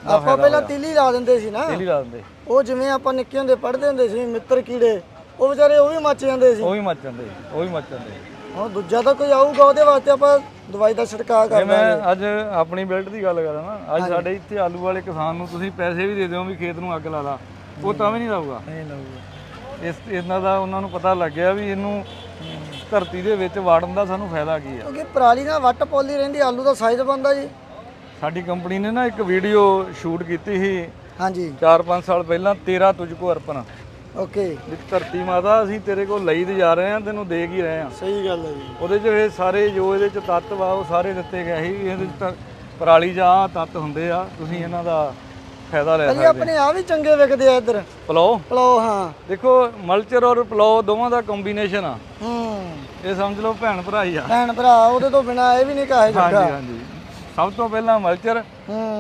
ਆਪਾਂ ਪਹਿਲਾਂ ਤੀਲੀ ਲਾ ਦਿੰਦੇ ਸੀ ਨਾ। ਤੇਲੀ ਲਾ ਦਿੰਦੇ। ਉਹ ਜਿਵੇਂ ਆਪਾਂ ਨਿੱਕੇ ਹੁੰਦੇ ਪੜ੍ਹਦੇ ਹੁੰਦੇ ਸੀ ਮਿੱਤਰ ਕੀੜੇ ਉਹ ਵਿਚਾਰੇ ਉਹ ਵੀ ਮੱਚ ਜਾਂਦੇ ਸੀ। ਉਹ ਵੀ ਮੱਚ ਜਾਂਦੇ ਉਹ ਵੀ ਮੱਚ ਜਾਂਦੇ ਹੁਣ ਦੂਜਾ ਤਾਂ ਕੋਈ ਆਊਗਾ ਉਹਦੇ ਵਾਸਤੇ ਆਪਾਂ ਦਵਾਈ ਦਾ ਛਿੜਕਾਅ ਕਰ ਮੈਂ ਅੱਜ ਆਪਣੀ ਬਿਲਡ ਦੀ ਗੱਲ ਕਰਾਂ ਨਾ ਅੱਜ ਸਾਡੇ ਇੱਥੇ ਆਲੂ ਵਾਲੇ ਕਿਸਾਨ ਨੂੰ ਤੁਸੀਂ ਪੈਸੇ ਵੀ ਦੇ ਦਿਓ ਵੀ ਖੇਤ ਨੂੰ ਅੱਗ ਲਾ ਲਾ ਉਹ ਤਾਂ ਵੀ ਨਹੀਂ ਲਾਊਗਾ। ਨਹੀਂ ਲਾਊਗਾ। ਇਸ ਇਹਨਾਂ ਦਾ ਉਹਨਾਂ ਨੂੰ ਪਤਾ ਲੱਗਿਆ ਵੀ ਇਹਨੂੰ ਧਰਤੀ ਦੇ ਵਿੱਚ ਵਾੜਨ ਦਾ ਸਾਨੂੰ ਫਾਇਦਾ ਕੀ ਆ। ਕਿਉਂਕਿ ਪਰਾਲੀ ਨਾਲ ਵੱਟ ਪੋਲੀ ਰਹਿੰਦੀ ਆਲੂ ਦਾ ਸਾਈਜ਼ ਬਣਦਾ ਜੀ। ਸਾਡੀ ਕੰਪਨੀ ਨੇ ਨਾ ਇੱਕ ਵੀਡੀਓ ਸ਼ੂਟ ਕੀਤੀ ਸੀ। ਹਾਂਜੀ। 4-5 ਸਾਲ ਪਹਿਲਾਂ 13 ਤੁਝ ਕੋ ਅਰਪਣ। ਓਕੇ। ਵੀ ਧਰਤੀ ਮਾਤਾ ਅਸੀਂ ਤੇਰੇ ਕੋਲ ਲਈ ਤੇ ਜਾ ਰਹੇ ਹਾਂ ਤੈਨੂੰ ਦੇ ਕੀ ਰਹੇ ਹਾਂ। ਸਹੀ ਗੱਲ ਹੈ ਜੀ। ਉਹਦੇ 'ਚ ਇਹ ਸਾਰੇ ਜੋ ਇਹਦੇ 'ਚ ਤੱਤ ਵਾ ਉਹ ਸਾਰੇ ਦਿੱਤੇ ਗਏ ਸੀ ਵੀ ਇਹਦੇ 'ਚ ਤਾਂ ਪਰਾਲੀ ਜਾਂ ਆਹ ਤੱਤ ਹੁੰਦੇ ਆ ਤੁਸੀਂ ਇਹਨਾਂ ਦਾ ਫਾਇਦਾ ਲੈ ਭਾਜੀ ਸਕਦੇ ਆਪਣੇ ਆ ਵੀ ਚੰਗੇ ਵਿਕਦੇ ਆ ਇੱਧਰ। ਪਲੋ? ਪਲੋ ਹਾਂ। ਦੇਖੋ ਮਲਚਰ ਔਰ ਪਲੋ ਦੋਵਾਂ ਦਾ ਕੰਬੀਨੇਸ਼ਨ ਆ। ਹੂੰ। ਇਹ ਸਮਝ ਲਓ ਭੈਣ ਭਰਾ ਹੀ ਆ। ਭੈਣ ਭਰਾ ਉਹਦੇ ਤੋਂ ਬਿਨਾ ਇਹ ਵੀ ਨਹੀਂ ਕਾਹੇ ਜੱਗਾ ਹਾਂਜੀ ਹਾਂਜੀ। ਸਭ ਤੋਂ ਪਹਿਲਾਂ ਮਲਚਰ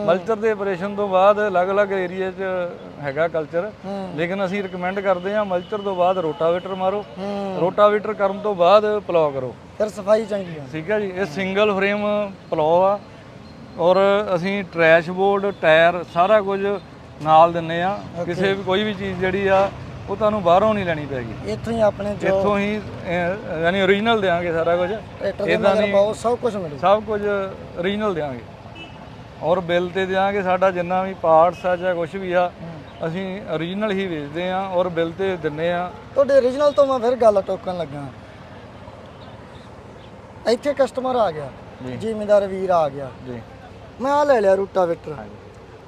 ਮਲਚਰ ਦੇ ਆਪਰੇਸ਼ਨ ਤੋਂ ਬਾਅਦ ਅਲੱਗ-ਅਲੱਗ ਏਰੀਆ 'ਚ ਹੈਗਾ ਕਲਚਰ। ਲੇਕਿਨ ਅਸੀਂ ਰეკਮੈਂਡ ਕਰਦੇ ਹਾਂ ਮਲਚਰ ਤੋਂ ਬਾਅਦ ਰੋਟਾਵੇਟਰ ਮਾਰੋ। ਰੋਟਾਵੇਟਰ ਕਰਨ ਤੋਂ ਬਾਅਦ ਪਲੋ ਕਰੋ। ਫਿਰ ਸਫ਼ਾਈ ਚੰਗੀ ਆ। ਠੀਕ ਹੈ ਜੀ ਇਹ ਸਿੰਗਲ ਫਰੇਮ ਪਲੋ ਆ। ਔਰ ਅਸੀਂ ਟਰੈਸ਼ ਬੋਰਡ ਟਾਇਰ ਸਾਰਾ ਕੁਝ ਨਾਲ ਦਿੰਨੇ ਆ। ਕਿਸੇ ਵੀ ਕੋਈ ਵੀ ਚੀਜ਼ ਜਿਹੜੀ ਆ ਉਹ ਤੁਹਾਨੂੰ ਬਾਹਰੋਂ ਨਹੀਂ ਲੈਣੀ ਪੈਗੀ। ਇੱਥੋਂ ਹੀ ਆਪਣੇ ਜੋ ਇੱਥੋਂ ਹੀ ਅਹ, ਯਾਨੀ ਓਰੀਜਨਲ ਦੇਾਂਗੇ ਸਾਰਾ ਕੁਝ। ਟਰੈਕਟਰ ਦੇ ਇਦਾਂ ਮਗਰ ਨਹੀਂ ਬਹੁਤ ਸਭ ਕੁਝ ਮਿਲੂ। ਸਭ ਕੁਝ ਓਰੀਜਨਲ ਦੇਾਂਗੇ ਔਰ ਬਿੱਲ ਤੇ ਦੇਾਂਗੇ ਸਾਡਾ ਜਿੰਨਾ ਵੀ ਪਾਰਟਸ ਆ ਜਾਂ ਕੁਝ ਵੀ ਆ ਅਸੀਂ ਓਰੀਜਨਲ ਹੀ ਵੇਚਦੇ ਆ ਔਰ ਬਿੱਲ ਤੇ ਦਿੰਨੇ ਆ। ਤੁਹਾਡੇ origignal ਤੋਂ ਮੈਂ ਫਿਰ ਗੱਲ ਟੋਕਣ ਲੱਗਾ। ਇੱਥੇ ਕਸਟਮਰ ਆ ਗਿਆ। ਜੀ। ਜ਼ਿਮੀਂਦਾਰ ਵੀਰ ਆ ਗਿਆ। ਜੀ। ਮੈਂ ਆ ਲੈ ਲਿਆ ਰੂਟਾਵੇਟਰ।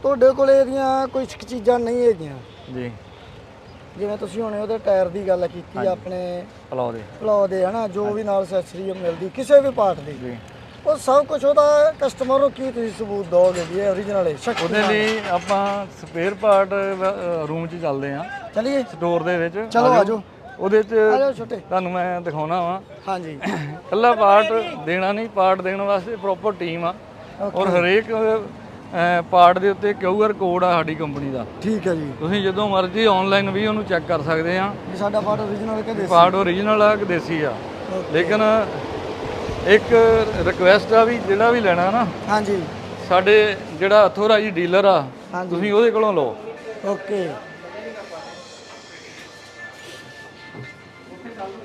ਤੁਹਾਡੇ ਕੋਲ ਇਹਦੀਆਂ ਕੁਝ ਕੁ ਚੀਜ਼ਾਂ ਨਹੀਂ ਹੈਗੀਆਂ। ਜੀ। ਜਿਵੇਂ ਤੁਸੀਂ ਹੁਣੇ ਉਹਦੇ ਟਾਇਰ ਦੀ ਗੱਲ ਕੀਤੀ ਆਪਣੇ ਪਲਾਓ ਦੇ। ਪਲੋ ਦੇ ਹਨਾ ਜੋ ਵੀ ਨਾਲ ਅਸੈਸਰੀ ਮਿਲਦੀ ਕਿਸੇ ਵੀ ਪਾਰਟ ਦੀ। ਜੀ। ਉਹ ਸਭ ਕੁਝ ਉਹਦਾ ਕਸਟਮਰ ਨੂੰ ਕੀ ਤੁਸੀਂ ਸਬੂਤ ਦੋਗੇ ਵੀ ਇਹ origignal ਹੈ ਸ਼ੱਕ ਉਹਦੇ ਲਈ ਆਪਾਂ ਸਪੇਅਰ ਪਾਰਟ ਰੂਮ 'ਚ ਚੱਲਦੇ ਆ ਚਲਿਏ। ਸਟੋਰ ਦੇ ਵਿੱਚ। ਚਲੋ ਆਜੋ। ਉਹਦੇ 'ਚ ਤੁਹਾਨੂੰ ਮੈਂ ਦਿਖਾਉਣਾ ਵਾ। ਹਾਂਜੀ। ਕੱਲਾ ਪਾਰਟ ਦੇਣਾ ਨਹੀਂ ਪਾਰਟ ਦੇਣ ਵਾਸਤੇ ਪ੍ਰੋਪਰ ਟੀਮ ਆ। ਔਰ ਹਰੇਕ ਪਾਰਟ ਦੇ ਉੱਤੇ ਕਿਊਆਰ ਕੋਡ ਆ ਸਾਡੀ ਕੰਪਨੀ ਦਾ। ਠੀਕ ਹੈ ਜੀ। ਤੁਸੀਂ ਜਦੋਂ ਮਰਜ਼ੀ ਆਨਲਾਈਨ ਵੀ ਉਹਨੂੰ ਚੈੱਕ ਕਰ ਸਕਦੇ ਆ। ਇਹ ਸਾਡਾ ਪਾਰਟ origignal ਕਿ ਦੇਸੀ? ਪਾਰਟ ਓਰੀਜਨਲ ਆ ਕਿ ਦੇਸੀ ਆ। ਲੇਕਿਨ ਇੱਕ ਰਿਕੁਐਸਟ ਆ ਵੀ ਜਿਹੜਾ ਵੀ ਲੈਣਾ ਨਾ ਹਾਂਜੀ। ਸਾਡੇ ਜਿਹੜਾ ਅਥੋਰਾਈਜ਼ ਡੀਲਰ ਆ ਤੁਸੀਂ ਉਹਦੇ ਕੋਲੋਂ ਲਓ। ਓਕੇ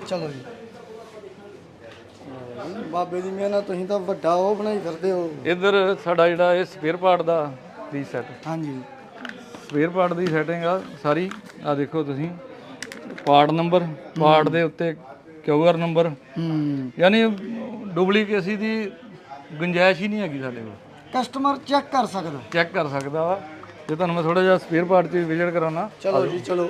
ਚਲੋ ਜੀ। ਬਾਬੇ ਦੀ ਮਿਹਨਤ ਤੁਸੀਂ ਤਾਂ ਵੱਡਾ ਉਹ ਬਣਾਈ ਫਿਰਦੇ ਹੋ। ਇੱਧਰ ਸਾਡਾ ਜਿਹੜਾ ਇਹ ਸਪੇਅਰ ਪਾਰਟ ਦਾ ਰੀਸੈਟ ਹਾਂਜੀ। ਸਪੇਅਰ ਪਾਰਟ ਦੀ ਸੈਟਿੰਗ ਆ ਸਾਰੀ। ਆ ਦੇਖੋ ਤੁਸੀਂ ਪਾਰਟ ਨੰਬਰ ਪਾਰਟ ਦੇ ਉੱਤੇ ਕਿਊਆਰ ਨੰਬਰ ਹੂੰ। ਯਾਨੀ ਡੁਪਲੀਕੇਸੀ ਦੀ ਗੁੰਜਾਇਸ਼ ਹੀ ਨਹੀਂ ਹੈਗੀ ਸਾਡੇ ਕੋਲ। ਕਸਟਮਰ ਚੈੱਕ ਕਰ ਸਕਦਾ। ਚੈੱਕ ਕਰ ਸਕਦਾ ਵਾ। ਜੇ ਤੁਹਾਨੂੰ ਮੈਂ ਥੋੜਾ ਜਿਹਾ ਸਪੇਅਰ ਪਾਰਟ 'ਚ ਵਿਜ਼ਿਟ ਕਰਾਉਣਾ ਚਲੋ ਜੀ ਚਲੋ।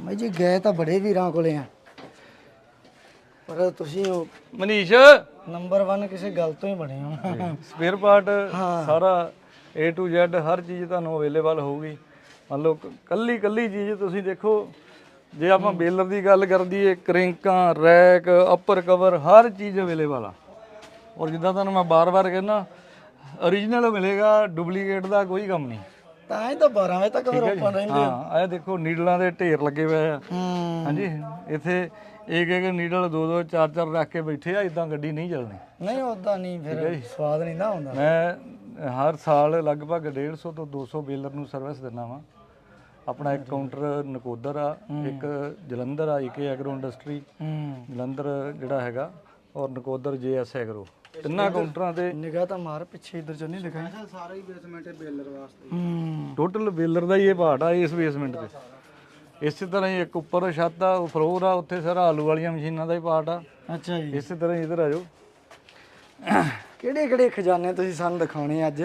ਮੈਂ ਜੀ ਗਏ ਤਾਂ ਬੜੇ ਵੀਰਾਂ ਕੋਲੇ ਆ। ਪਰ ਤੁਸੀਂ ਮਨੀਸ਼। ਨੰਬਰ 1 ਕਿਸੇ ਗੱਲ ਤੋਂ ਹੀ ਬਣੇ ਹੋ। ਸਪੇਅਰ ਪਾਰਟ ਸਾਰਾ A to Z ਹਰ ਚੀਜ਼ ਤੁਹਾਨੂੰ ਅਵੇਲੇਬਲ ਹੋਊਗੀ। ਮੰਨ ਲਓ ਕੱਲੀ ਕੱਲੀ ਚੀਜ਼ ਤੁਸੀਂ ਦੇਖੋ ਜੇ ਆਪਾਂ ਬੇਲਰ ਦੀ ਗੱਲ ਕਰ ਦਈਏ ਕ੍ਰਿੰਕਾਂ ਰੈਕ ਅਪਰ ਕਵਰ ਹਰ ਚੀਜ਼ ਅਵੇਲੇਬਲ ਆ। ਔਰ ਜਿੱਦਾਂ ਤੁਹਾਨੂੰ ਮੈਂ ਬਾਰ-ਬਾਰ ਕਹਿੰਦਾ origignal ਮਿਲੇਗਾ ਡੁਪਲੀਕੇਟ ਦਾ ਕੋਈ ਕੰਮ ਨਹੀਂ। ਤਾਂ ਹੀ ਤਾਂ 12 ਵਜੇ ਤੱਕ ਫਿਰ ਓਪਨ ਰਹਿੰਦੇ ਹਾਂ ਇਹ ਦੇਖੋ ਨੀਡਲਾਂ ਦੇ ਢੇਰ ਲੱਗੇ ਹੋਏ ਆ। ਹਾਂਜੀ ਇੱਥੇ ਇੱਕ ਇੱਕ ਨੀਡਲ ਦੋ ਦੋ ਚਾਰ ਚਾਰ ਰੱਖ ਕੇ ਬੈਠੇ ਆ ਇਦਾਂ ਗੱਡੀ ਨਹੀਂ ਚੱਲਣੀ। ਨਹੀਂ ਉਦਾਂ ਨਹੀਂ ਫਿਰ ਸਵਾਦ ਨਹੀਂ ਨਾ ਆਉਂਦਾ। ਮੈਂ ਹਰ ਸਾਲ ਲਗਭਗ 150 ਤੋਂ 200 ਬੇਲਰ ਨੂੰ ਸਰਵਿਸ ਦਿੰਦਾ ਵਾਂ। ਆਪਣਾ ਇੱਕ ਕਾਊਂਟਰ ਨਕੋਦਰ ਆ ਇੱਕ ਜਲੰਧਰ ਆ ਈਕੇ ਐਗਰੋ ਇੰਡਸਟਰੀ ਜਲੰਧਰ ਜਿਹੜਾ ਹੈਗਾ ਔਰ ਨਕੋਦਰ ਜੇਐਸ ਐਗਰੋ। ਤਿੰਨਾਂ ਕਾਊਂਟਰਾਂ ਤੇ ਨਿਗਾਹ ਤਾਂ ਮਾਰ ਪਿੱਛੇ ਇਧਰ ਚ ਨਹੀਂ ਦਿਖਾਈ। ਸਾਰਾ ਹੀ ਬੇਸਮੈਂਟ ਬੇਲਰ ਵਾਸਤੇ। ਹੂੰ। ਟੋਟਲ ਬੇਲਰ ਦਾ ਹੀ ਇਹ ਪਾਰਟ ਆ ਇਸ ਬੇਸਮੈਂਟ ਤੇ। ਇਸੇ ਤਰ੍ਹਾਂ ਹੀ ਇੱਕ ਉੱਪਰ ਛੱਤ ਆ ਫਲੋਰ ਆ ਉੱਥੇ ਸਾਰਾ ਆਲੂ ਵਾਲੀਆਂ ਮਸ਼ੀਨਾਂ ਦਾ ਹੀ ਪਾਰਟ ਆ। ਅੱਛਾ ਜੀ। ਇਸੇ ਤਰ੍ਹਾਂ ਹੀ ਇਧਰ ਆ ਜਾਓ। ਕਿਹੜੇ ਕਿਹੜੇ ਖਜ਼ਾਨੇ ਤੁਸੀਂ ਸਾਨੂੰ ਦਿਖਾਉਣੇ ਅੱਜ?